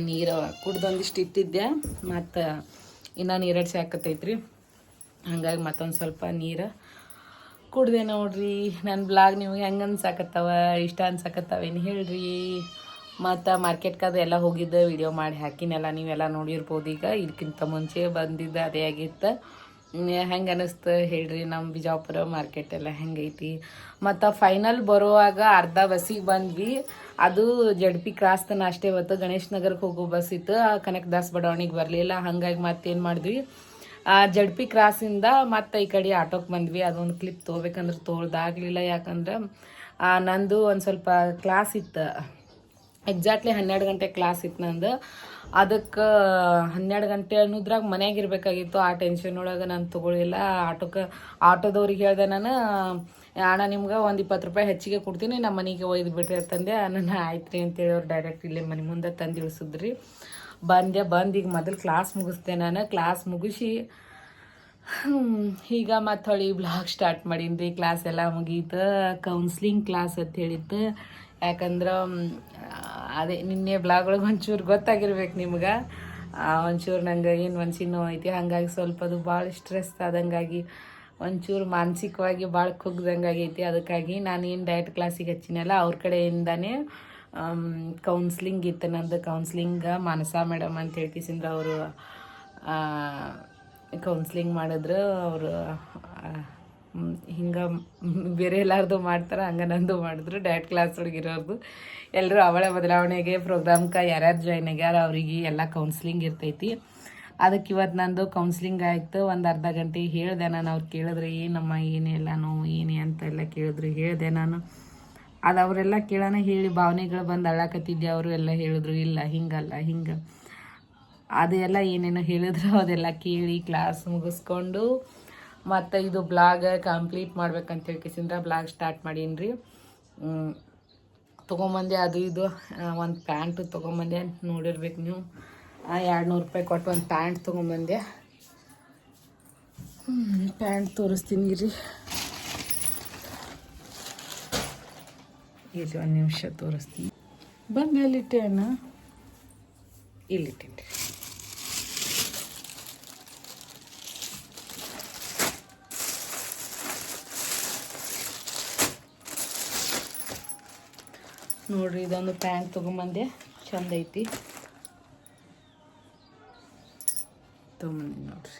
ನೀರು ಕುಡ್ದೊಂದಿಷ್ಟು ಇಟ್ಟಿದ್ದೆ ಮತ್ತು ಇನ್ನು ನೀರಡ್ಸಿ ಹಾಕತೈತ್ರಿ ಹಂಗಾಗಿ ಮತ್ತೊಂದು ಸ್ವಲ್ಪ ನೀರು ಕುಡ್ದೆ ನೋಡ್ರಿ. ನನ್ನ ಬ್ಲಾಗ್ ನಿಮ್ಗೆ ಹೆಂಗೆ ಅನ್ಸಾಕತ್ತವ, ಇಷ್ಟ ಅನ್ಸಾಕತ್ತವೇನು ಹೇಳ್ರಿ? ಮತ್ತು ಮಾರ್ಕೆಟ್ಗೆ ಅದು ಎಲ್ಲ ಹೋಗಿದ್ದೆ ವಿಡಿಯೋ ಮಾಡಿ ಹಾಕಿನೆಲ್ಲ, ನೀವೆಲ್ಲ ನೋಡಿರ್ಬೋದು. ಈಗ ಇದಕ್ಕಿಂತ ಮುಂಚೆ ಬಂದಿದ್ದ ಅದೇ ಆಗಿತ್ತು. ಹೆಂಗೆ ಅನ್ನಿಸ್ತು ಹೇಳ್ರಿ ನಮ್ಮ ಬಿಜಾಪುರ ಮಾರ್ಕೆಟ್ ಎಲ್ಲ ಹೆಂಗೈತಿ. ಮತ್ತು ಫೈನಲ್ ಬರುವಾಗ ಅರ್ಧ ಬಸ್ಸಿಗೆ ಬಂದ್ವಿ. ಅದು ಜಡ್ ಪಿ ಕ್ರಾಸ್ ತನ ಅಷ್ಟೇ ಇವತ್ತು ಗಣೇಶ್ ನಗರಕ್ಕೆ ಹೋಗೋ ಬಸ್ ಇತ್ತು. ಕನಕ ದಾಸ್ ಬಡಾವಣೆಗೆ ಬರಲಿಲ್ಲ. ಹಂಗಾಗಿ ಮತ್ತೇನು ಮಾಡಿದ್ವಿ. ಆ ಜಡ್ ಪಿ ಕ್ರಾಸಿಂದ ಮತ್ತೆ ಈ ಕಡೆ ಆಟೋಕ್ಕೆ ಬಂದ್ವಿ. ಅದೊಂದು ಕ್ಲಿಪ್ ತೊಗೋಬೇಕಂದ್ರೆ ತೋಳ್ದಾಗಲಿಲ್ಲ. ಯಾಕಂದ್ರೆ ನಂದು ಒಂದು ಸ್ವಲ್ಪ ಕ್ಲಾಸ್ ಇತ್ತು. ಎಕ್ಸಾಕ್ಟ್ಲಿ ಹನ್ನೆರಡು ಗಂಟೆ ಕ್ಲಾಸ್ ಇತ್ತು ನಂದು. ಅದಕ್ಕೆ ಹನ್ನೆರಡು ಗಂಟೆ ಅನ್ನೋದ್ರಾಗ ಮನ್ಯಾಗ ಇರಬೇಕಾಗಿತ್ತು, ಆ ಟೆನ್ಷನ್ ಒಳಗೆ ನಾನು ತೊಗೊಳಿಲ್ಲ. ಆಟೋಕ್ಕೆ ಆಟೋದವ್ರಿಗೆ ಹೇಳ್ದೆ ನಾನು, ಅಣ್ಣ, ನಿಮ್ಗೆ ಒಂದು ಇಪ್ಪತ್ತು ರೂಪಾಯಿ ಹೆಚ್ಚಿಗೆ ಕೊಡ್ತೀನಿ ನಮ್ಮ ಮನೆಗೆ ಒಯ್ದು ಬಿಟ್ರಿ ಅಂತಂದೆ ನಾನು ಆಯ್ತು ರೀ ಅಂತೇಳಿ ಅವ್ರು ಡೈರೆಕ್ಟ್ ಇಲ್ಲೇ ಮನೆ ಮುಂದೆ ತಂದು ಇಳಿಸಿದ್ರಿ. ಬಂದೆ, ಬಂದು ಈಗ ಮೊದಲು ಕ್ಲಾಸ್ ಮುಗಿಸ್ದೆ ನಾನು. ಕ್ಲಾಸ್ ಮುಗಿಸಿ ಈಗ ಮತ್ತೆ ಹೊಳಿ ಬ್ಲಾಗ್ ಸ್ಟಾರ್ಟ್ ಮಾಡೀನಿ ರೀ ಕ್ಲಾಸ್ ಎಲ್ಲ ಮುಗೀತು. ಕೌನ್ಸ್ಲಿಂಗ್ ಕ್ಲಾಸ್ ಅಂತ ಹೇಳಿತ್ತು ಯಾಕಂದ್ರೆ ಅದೇ ನಿನ್ನೆ ಬ್ಲಾಗ್ ಒಳಗೆ ಒಂಚೂರು ಗೊತ್ತಾಗಿರ್ಬೇಕು ನಿಮ್ಗೆ. ಒಂಚೂರು ನಂಗೆ ಏನು ಮನ್ಸಿನ ಐತಿ, ಹಾಗಾಗಿ ಸ್ವಲ್ಪ ಅದು ಭಾಳ ಸ್ಟ್ರೆಸ್ ಆದಂಗಾಗಿ, ಒಂಚೂರು ಮಾನಸಿಕವಾಗಿ ಭಾಳ ಕುಗ್ದಂಗೆ ಆಗೈತಿ. ಅದಕ್ಕಾಗಿ ನಾನು ಏನು ಡಯಟ್ ಕ್ಲಾಸಿಗೆ ಹಚ್ಚಿನಲ್ಲ, ಅವ್ರ ಕಡೆಯಿಂದಾನೇ ಕೌನ್ಸ್ಲಿಂಗ್ ಇತ್ತು ನಂದು. ಕೌನ್ಸ್ಲಿಂಗ್ ಮಾನಸ ಮೇಡಮ್ ಅಂತ ಹೇಳ್ಕಿಸಿಂದ್ರೆ ಅವರು ಕೌನ್ಸ್ಲಿಂಗ್ ಮಾಡಿದ್ರು. ಅವರು ಹಿಂಗೆ ಬೇರೆ ಎಲ್ಲಾರ್ದು ಮಾಡ್ತಾರೆ, ಹಂಗೆ ನಂದು ಮಾಡಿದ್ರು. ಡ್ಯಾಟ್ ಕ್ಲಾಸ್ ಒಳಗಿರೋರ್ದು ಎಲ್ಲರೂ ಅವಳ ಬದಲಾವಣೆಗೆ ಪ್ರೋಗ್ರಾಮ್ಗೆ ಯಾರ್ಯಾರು ಜಾಯ್ನ್ ಆಗ್ಯಾರ, ಅವರಿಗೆ ಎಲ್ಲ ಕೌನ್ಸ್ಲಿಂಗ್ ಇರ್ತೈತಿ. ಅದಕ್ಕೆ ಇವತ್ತು ನಂದು ಕೌನ್ಸ್ಲಿಂಗ್ ಆಯಿತು. ಒಂದು ಅರ್ಧ ಗಂಟೆ ಹೇಳಿದೆ ನಾನು. ಅವ್ರು ಕೇಳಿದ್ರೆ ಏನಮ್ಮ ಏನೆಲ್ಲ ನೋವು ಏನೇ ಅಂತೆಲ್ಲ ಕೇಳಿದ್ರು. ಹೇಳಿದೆ ನಾನು. ಅದು ಅವರೆಲ್ಲ ಕೇಳೋಣ ಹೇಳಿ ಭಾವನೆಗಳು ಬಂದು ಅಳಾಕತ್ತಿದ್ದೆ ಅವರು ಎಲ್ಲ ಹೇಳಿದ್ರು, ಇಲ್ಲ, ಹಿಂಗಲ್ಲ, ಹಿಂಗೆ. ಅದೆಲ್ಲ ಎಲ್ಲ ಏನೇನೋ ಹೇಳಿದ್ರು, ಅದೆಲ್ಲ ಕೇಳಿ ಕ್ಲಾಸ್ ಮುಗಿಸ್ಕೊಂಡು ಮತ್ತು ಇದು ಬ್ಲಾಗ್ ಕಂಪ್ಲೀಟ್ ಮಾಡ್ಬೇಕಂತ ಹೇಳ್ಕಿಸಿಂದ ಬ್ಲಾಗ್ ಸ್ಟಾರ್ಟ್ ಮಾಡೀನಿ ರೀ ತೊಗೊಂಬಂದೆ ಅದು ಇದು ಒಂದು ಪ್ಯಾಂಟ್ ತೊಗೊಂಬಂದೆ ನೋಡಿರ್ಬೇಕು ನೀವು. ಎರಡು ನೂರು ರೂಪಾಯಿ ಕೊಟ್ಟು ಒಂದು ಪ್ಯಾಂಟ್ ತೊಗೊಂಬಂದೆ. ಪ್ಯಾಂಟ್ ತೋರಿಸ್ತೀನಿ ರೀ ಇಲ್ಲಿ ಒಂದು ನಿಮಿಷ ತೋರಿಸ್ತೀನಿ. ಬಂದು ಎಲ್ಲಿಟ್ಟೇನ ಇಲ್ಲಿಟ್ಟೇನಿ ನೋಡ್ರಿ, ಇದೊಂದು ಪ್ಯಾಂಟ್ ತೊಗೊಂಬಂದೆ. ಚಂದ ಐತಿ. ತೊಗೊಂಬಂದೆ ನೋಡ್ರಿ.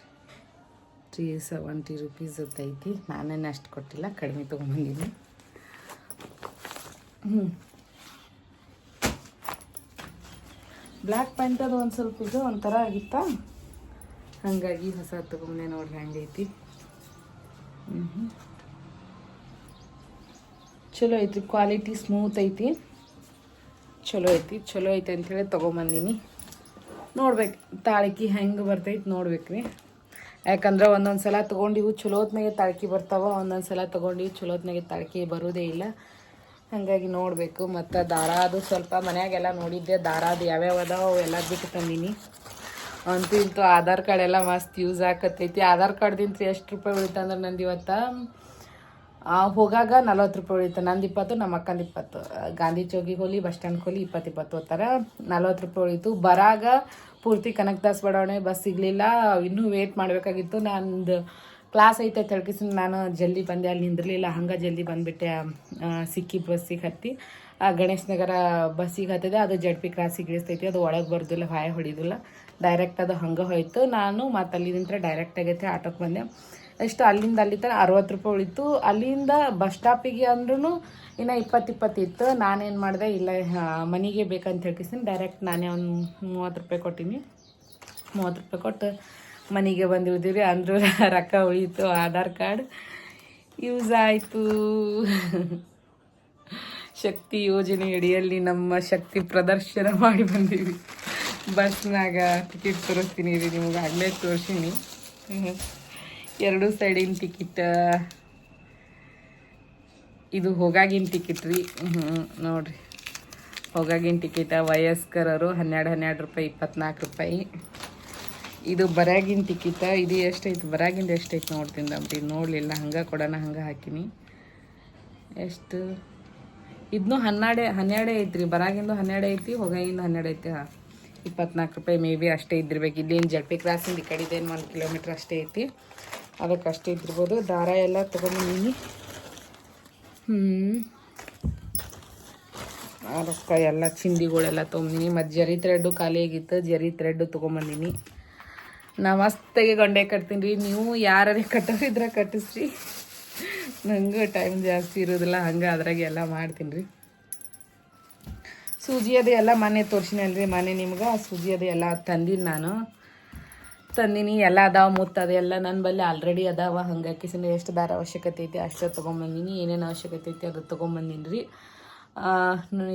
ತ್ರೀ ಸೆವೆಂಟಿ ರುಪೀಸ್ ಐತಿ. ನಾನೇನು ಅಷ್ಟು ಕೊಟ್ಟಿಲ್ಲ, ಕಡಿಮೆ ತೊಗೊಂಬಂದಿನಿ. ಹ್ಞೂ ಬ್ಲ್ಯಾಕ್ ಅದು ಒಂದು ಸ್ವಲ್ಪ ಇದು, ಒಂಥರ ಆಗಿತ್ತಾ? ಹಾಗಾಗಿ ಹೊಸ ತೊಗೊಂಬಂದೆ ನೋಡ್ರಿ ಹಂಗೈತಿ ಹ್ಞೂ ಚಲೋ ಐತಿ ಕ್ವಾಲಿಟಿ ಸ್ಮೂತ್ ಐತಿ. ಚಲೋ ಐತಿ ಚಲೋ ಐತಿ ಅಂಥೇಳಿ ತೊಗೊಂಬಂದೀನಿ. ನೋಡ್ಬೇಕು, ತಾಳಿಕೆ ಹೆಂಗೆ ಬರ್ತೈತಿ ನೋಡ್ಬೇಕ್ರಿ. ಯಾಕಂದ್ರೆ ಒಂದೊಂದು ಸಲ ತೊಗೊಂಡಿವು ಚಲೋತ್ನಾಗೆ ತಾಳ್ಕಿ ಬರ್ತಾವ ಒಂದೊಂದು ಸಲ ತೊಗೊಂಡಿವು ಚಲೋತ್ನಾಗೆ ತಾಳ್ಕಿ ಬರೋದೇ ಇಲ್ಲ. ಹಾಗಾಗಿ ನೋಡಬೇಕು, ಮತ್ತು ದಾರ ಅದು ಸ್ವಲ್ಪ ಮನೆಯಾಗೆಲ್ಲ ನೋಡಿದ್ದೆ ದಾರ ಅದು ಯಾವ್ಯಾವ ಅದಾವ ಅವೆಲ್ಲ ಬಿಟ್ಟು ತಂದೀನಿ. ಅಂತೂ ಇಂತೂ ಆಧಾರ್ ಕಾರ್ಡ್ ಎಲ್ಲ ಮಸ್ತ್ ಯೂಸ್ ಆಕತ್ತೈತಿ ಆಧಾರ್ ಕಾರ್ಡ್ದಿಂತ ಎಷ್ಟು ರೂಪಾಯಿ ಉಳಿತಂದ್ರೆ ನಂದು ಇವತ್ತು ಹೋಗಾಗ ನಲ್ವತ್ತು ರೂಪಾಯಿ ಉಳಿತು ನಂದು ಇಪ್ಪತ್ತು ನಮ್ಮ ಅಕ್ಕಂದು ಇಪ್ಪತ್ತು. ಗಾಂಧಿ ಚೌಕಿಗೆ ಹೋಲಿ ಬಸ್ ಸ್ಟ್ಯಾಂಡ್ಗೆ ಹೋಲಿ ಇಪ್ಪತ್ತು ಇಪ್ಪತ್ತು ಹೋಗ್ತಾರೆ. ನಲ್ವತ್ತು ರೂಪಾಯಿ ಉಳಿತು. ಬರಾಗ ಪೂರ್ತಿ ಕನಕದಾಸ್ ಬಡಾವಣೆ ಬಸ್ ಸಿಗಲಿಲ್ಲ. ಇನ್ನೂ ವೇಟ್ ಮಾಡಬೇಕಾಗಿತ್ತು. ನಂದು ಕ್ಲಾಸ್ ಐತೆ ತಳ್ಕಿಸಿ ನಾನು. ಜಲ್ದಿ ಬಂದೆ, ಅಲ್ಲಿ ನಿಂದಿರಲಿಲ್ಲ. ಹಂಗೆ ಜಲ್ದಿ ಬಂದುಬಿಟ್ಟೆ ಸಿಕ್ಕಿ ಬಸ್ಸಿಗೆ ಹತ್ತಿ. ಗಣೇಶ್ ನಗರ ಬಸ್ಸಿಗೆ ಹತ್ತಿದೆ. ಅದು ಜಡ್ ಪಿ ಕ್ರಾಸಿಗೆ ಇಳಿಸ್ತೈತಿ. ಅದು ಒಳಗೆ ಬರ್ದಿಲ್ಲ, ಹಾಯ ಹೊಡಿದಿಲ್ಲ. ಡೈರೆಕ್ಟ್ ಅದು ಹಂಗೆ ಹೋಯ್ತು. ನಾನು ಮತ್ತು ನಿಂತರೆ ಡೈರೆಕ್ಟ್ ಆಗೈತೆ ಆಟೋಕ್ಕೆ ಬಂದೆ. ಎಷ್ಟು ಅಲ್ಲಿಂದ ಅಲ್ಲಿ ತನಕ ಅರವತ್ತು ರೂಪಾಯಿ ಉಳಿತು. ಅಲ್ಲಿಂದ ಬಸ್ ಸ್ಟಾಪಿಗೆ ಅಂದ್ರೂ ಇನ್ನು ಇಪ್ಪತ್ತು ಇಪ್ಪತ್ತಿತ್ತು ನಾನೇನು ಮಾಡಿದೆ, ಇಲ್ಲ ಮನೆಗೆ ಬೇಕಂತ ಹೇಳ್ಕಿಸ್ತೀನಿ ಡೈರೆಕ್ಟ್ ನಾನೇ ಒಂದು ಮೂವತ್ತು ರೂಪಾಯಿ ಕೊಟ್ಟಿನಿ. ಮೂವತ್ತು ರೂಪಾಯಿ ಕೊಟ್ಟು ಮನೆಗೆ ಬಂದು ರೀ ಅಂದ್ರೂ ರೊಕ್ಕ ಉಳೀತು, ಆಧಾರ್ ಕಾರ್ಡ್. ಯೂಸ್ ಆಯಿತು. ಶಕ್ತಿ ಯೋಜನೆ ಅಡಿಯಲ್ಲಿ ನಮ್ಮ ಶಕ್ತಿ ಪ್ರದರ್ಶನ ಮಾಡಿ ಬಂದೀವಿ. ಬಸ್ನಾಗ ಟಿಕೆಟ್ ತೋರಿಸ್ತೀನಿ ರೀ ನಿಮ್ಗೆ. ಆಗಲೇ ತೋರಿಸೀನಿ. ಎರಡು ಸೈಡಿನ ಟಿಕೆಟ್ ಇದು ಹೋಗಾಗಿನ ಟಿಕೆಟ್ ರೀ. ಹ್ಞೂ ನೋಡ್ರಿ. ಹೋಗಾಗಿನ ಟಿಕೆಟ ವಯಸ್ಕರರು ಹನ್ನೆರಡು ಹನ್ನೆರಡು ರೂಪಾಯಿ ಇಪ್ಪತ್ನಾಲ್ಕು ರೂಪಾಯಿ. ಇದು ಬರಾಗಿನ ಟಿಕೆಟ ಇದು ಎಷ್ಟೈತೆ, ಬರಾಗಿಂದ ಎಷ್ಟೈತೆ ನೋಡ್ತೀನಿ ನಮ್ದು ನೋಡಲಿಲ್ಲ, ಹಂಗೆ ಕೊಡೋಣ, ಹಂಗೆ ಹಾಕಿನಿ. ಎಷ್ಟು? ಇದನ್ನು ಹನ್ನೆರಡೇ ಹನ್ನೆರಡೇ ಐತ್ರಿ. ಬರಾಗಿಂದು ಹನ್ನೆರಡು ಐತಿ, ಹೋಗಾಗಿಂದು ಹನ್ನೆರಡು ಐತಿ, ಹಾಂ. ಇಪ್ಪತ್ನಾಲ್ಕು ರೂಪಾಯಿ, ಮೇ ಬಿ ಅಷ್ಟೇ ಇದ್ದಿರ್ಬೇಕು. ಇಲ್ಲೇನು ಜಡ್ಪಿ ಕ್ರಾಸಿಂದ ಈ ಕಡೆದೇನು ಒಂದು ಕಿಲೋಮೀಟ್ರ್ ಅಷ್ಟೇ ಐತಿ. ಅದಕ್ಕೆ ಅಷ್ಟು ಇದ್ದಿರ್ಬೋದು ದಾರ ಎಲ್ಲ ತೊಗೊಂಡಿದ್ದೀನಿ ಆ ಎಲ್ಲ ಚಿಂದಿಗಳೆಲ್ಲ ತೊಗೊಂಬಂದಿನಿ. ಮತ್ತು ಜರಿ ಥ್ರೆಡ್ಡು ಖಾಲಿ ಆಗಿತ್ತು ಜರಿ ಥ್ರೆಡ್ಡು ತೊಗೊಂಬಂದಿನಿ. ನಾ ಮಸ್ತಾಗಿ ಗೊಂಡೆ ಕಟ್ತೀನಿ ರೀ. ನೀವು ಯಾರೇ ಕಟ್ಟೋರಿದ್ರೆ ಕಟ್ಟಿಸ್ರಿ. ನಂಗೆ ಟೈಮ್ ಜಾಸ್ತಿ ಇರೋದಿಲ್ಲ. ಹಂಗೆ ಅದ್ರಾಗೆ ಎಲ್ಲ ಮಾಡ್ತೀನಿ ರೀ. ಸೂಜಿ ಅದು ಎಲ್ಲ ಮನೆ ತೋರ್ಸಿನಲ್ರಿ. ಮನೆ ನಿಮ್ಗೆ ಆ ಸೂಜಿ ಅದು ಎಲ್ಲ ತಂದಿನಿ ನಾನು. ತಂದಿನಿ, ಎಲ್ಲ ಅದಾವ ಮುತ್ತ ಅದೆಲ್ಲ ನನ್ನ ಬಲ್ಲಿ ಆಲ್ರೆಡಿ ಅದಾವ. ಹಂಗಾಗಿ ಸಿನ ಎಷ್ಟು ದಾರ ಅವಶ್ಯಕತೆ ಐತಿ ಅಷ್ಟು ತೊಗೊಂಬಂದಿನಿ. ಏನೇನು ಅವಶ್ಯಕತೆ ಐತಿ ಅದು ತೊಗೊಂಬಂದಿನಿ ರೀ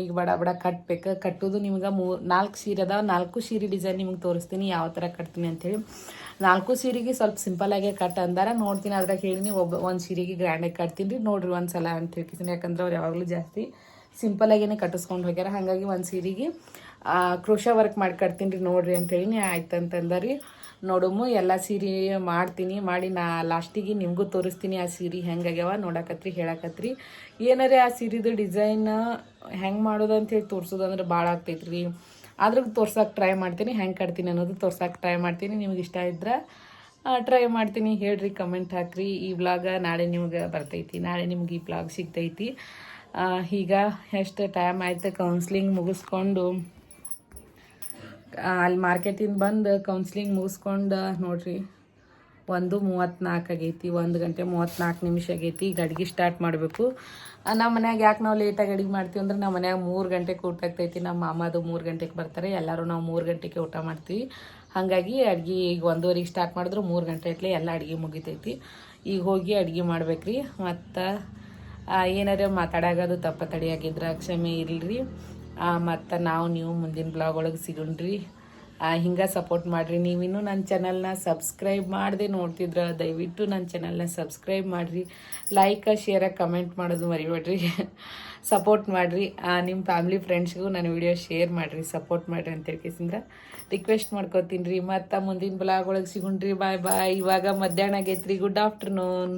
ಈಗ ಬಡ ಬಡ ಕಟ್ಬೇಕು. ಕಟ್ಟೋದು ನಿಮ್ಗೆ ಮೂ, ನಾಲ್ಕು ಸೀರೆ ಅದಾವ. ನಾಲ್ಕು ಸೀರೆ ಡಿಸೈನ್ ನಿಮ್ಗೆ ತೋರಿಸ್ತೀನಿ ಯಾವ ಥರ ಕಟ್ತೀನಿ ಅಂಥೇಳಿ ನಾಲ್ಕು ಸೀರೆಗೆ ಸ್ವಲ್ಪ ಸಿಂಪಲಾಗೆ ಕಟ್ ಅಂದಾರ. ನೋಡ್ತೀನಿ ಅದ್ರಾಗ ಹೇಳಿನಿ, ಒಬ್ಬ, ಒಂದು ಸೀರೆಗೆ ಗ್ರ್ಯಾಂಡಾಗಿ ಕಟ್ತೀನಿ ರೀ ನೋಡಿರಿ ಒಂದು ಸಲ ಅಂತ ಹೇಳ್ತೀನಿ ಯಾಕಂದ್ರೆ ಅವ್ರು ಯಾವಾಗಲೂ ಜಾಸ್ತಿ ಸಿಂಪಲಾಗೇನೆ ಕಟ್ಟಿಸ್ಕೊಂಡು ಹೋಗ್ಯಾರ. ಹಾಗಾಗಿ ಒಂದು ಸೀರೆಗೆ ಕ್ರೋಶ ವರ್ಕ್ ಮಾಡಿ ಕಟ್ತೀನಿ ರೀ ಅಂತ ಅಂತೇಳಿ ಆಯ್ತು ಅಂತಂದರಿ. ನೋಡುಮು, ಎಲ್ಲ ಸೀರೆ ಮಾಡ್ತೀನಿ, ಮಾಡಿ ನಾ ಲಾಸ್ಟಿಗೆ ನಿಮಗೂ ತೋರಿಸ್ತೀನಿ ಆ ಸೀರೆ ಹೆಂಗಾಗ್ಯಾವ, ನೋಡಕತ್ರಿ, ಹೇಳಕತ್ರಿ. ಏನಾರೇ ಆ ಸೀರೆದು ಡಿಸೈನ್ ಹೆಂಗೆ ಮಾಡೋದು ಅಂತೇಳಿ ತೋರಿಸೋದಂದ್ರೆ ಭಾಳ ಆಗ್ತೈತ್ರಿ. ರೀ ಆದ್ರೂ ತೋರ್ಸಕ್ಕೆ ಟ್ರೈ ಮಾಡ್ತೀನಿ, ಹೆಂಗೆ ಕಟ್ತೀನಿ ಅನ್ನೋದು ತೋರ್ಸಕ್ಕೆ ಟ್ರೈ ಮಾಡ್ತೀನಿ. ನಿಮ್ಗೆ ಇಷ್ಟ ಇದ್ರೆ ಟ್ರೈ ಮಾಡ್ತೀನಿ. ಹೇಳ್ರಿ, ಕಮೆಂಟ್ ಹಾಕ್ರಿ. ಈ ಬ್ಲಾಗ ನಾಳೆ ನಿಮ್ಗೆ ಬರ್ತೈತಿ, ನಾಳೆ ನಿಮ್ಗೆ ಈ ಬ್ಲಾಗ್ ಸಿಗ್ತೈತಿ. ಈಗ ಎಷ್ಟು ಟೈಮ್ ಆಯಿತು ಕೌನ್ಸ್ಲಿಂಗ್ ಮುಗಿಸ್ಕೊಂಡು ಅಲ್ಲಿ ಮಾರ್ಕೆಟಿಂದ ಬಂದು ಕೌನ್ಸಿಲಿಂಗ್ ಮುಗಿಸ್ಕೊಂಡು ನೋಡ್ರಿ, ಒಂದು ಮೂವತ್ತ್ನಾಲ್ಕು ಆಗೈತಿ, ಒಂದು ಗಂಟೆ ಮೂವತ್ತ್ನಾಲ್ಕು ನಿಮಿಷ ಆಗೈತಿ, ಈಗ ಅಡುಗೆ ಸ್ಟಾರ್ಟ್ ಮಾಡಬೇಕು. ನಮ್ಮ ಮನ್ಯಾಗ ಯಾಕೆ ನಾವು ಲೇಟಾಗಿ ಅಡುಗೆ ಮಾಡ್ತೀವಿ ಅಂದ್ರೆ ನಮ್ಮ ಮನ್ಯಾಗ ಮೂರು ಗಂಟೆಗೆ ಊಟ ಆಗ್ತೈತಿ, ನಮ್ಮ ಮಾಮದು ಮೂರು ಗಂಟೆಗೆ ಬರ್ತಾರೆ, ಎಲ್ಲರೂ ನಾವು ಮೂರು ಗಂಟೆಗೆ ಊಟ ಮಾಡ್ತೀವಿ. ಹಾಗಾಗಿ ಅಡುಗೆ ಈಗ ಒಂದೂವರೆಗೆ ಸ್ಟಾರ್ಟ್ ಮಾಡಿದ್ರು, ಮೂರು ಗಂಟೆ ಐತ್ಲೆ ಎಲ್ಲ ಅಡುಗೆ ಮುಗಿತೈತಿ. ಈಗ ಹೋಗಿ ಅಡುಗೆ ಮಾಡ್ಬೇಕ್ರಿ. ಮತ್ತು ಏನಾರ ಮಾತಾಡೋದು ತಪ್ಪ ತಡಿಯಾಗಿದ್ರೆ ಕ್ಷಮೆ ಇರಲ್ರಿ ಮತ್ತು ನಾವು ನೀವು ಮುಂದಿನ ಬ್ಲಾಗ್ ಒಳಗೆ ಸಿಗೋಣ್ರಿ. ಹಿಂಗೆ ಸಪೋರ್ಟ್ ಮಾಡಿರಿ. ನೀವಿನ್ನೂ ನನ್ನ ಚಾನಲ್ನ ಸಬ್ಸ್ಕ್ರೈಬ್ ಮಾಡದೆ ನೋಡ್ತಿದ್ರ, ದಯವಿಟ್ಟು ನನ್ನ ಚಾನಲ್ನ ಸಬ್ಸ್ಕ್ರೈಬ್ ಮಾಡಿರಿ. ಲೈಕ್ ಶೇರ ಕಮೆಂಟ್ ಮಾಡೋದು ಮರಿಬೇಡ್ರಿ. ಸಪೋರ್ಟ್ ಮಾಡಿರಿ. ನಿಮ್ಮ ಫ್ಯಾಮ್ಲಿ ಫ್ರೆಂಡ್ಸ್ಗೂ ನನ್ನ ವಿಡಿಯೋ ಶೇರ್ ಮಾಡಿರಿ ಸಪೋರ್ಟ್ ಮಾಡಿರಿ ಅಂತ ಹೇಳ್ಕೇಸಿಂದ ರಿಕ್ವೆಸ್ಟ್ ಮಾಡ್ಕೋತೀನಿ ರೀ. ಮತ್ತು ಮುಂದಿನ ಬ್ಲಾಗ್ ಒಳಗೆ ಸಿಗುಣ್ರಿ. ಬಾಯ್ ಬಾಯ್ ಇವಾಗ ಮಧ್ಯಾಹ್ನ ಆಗೈತ್ರಿ. Good afternoon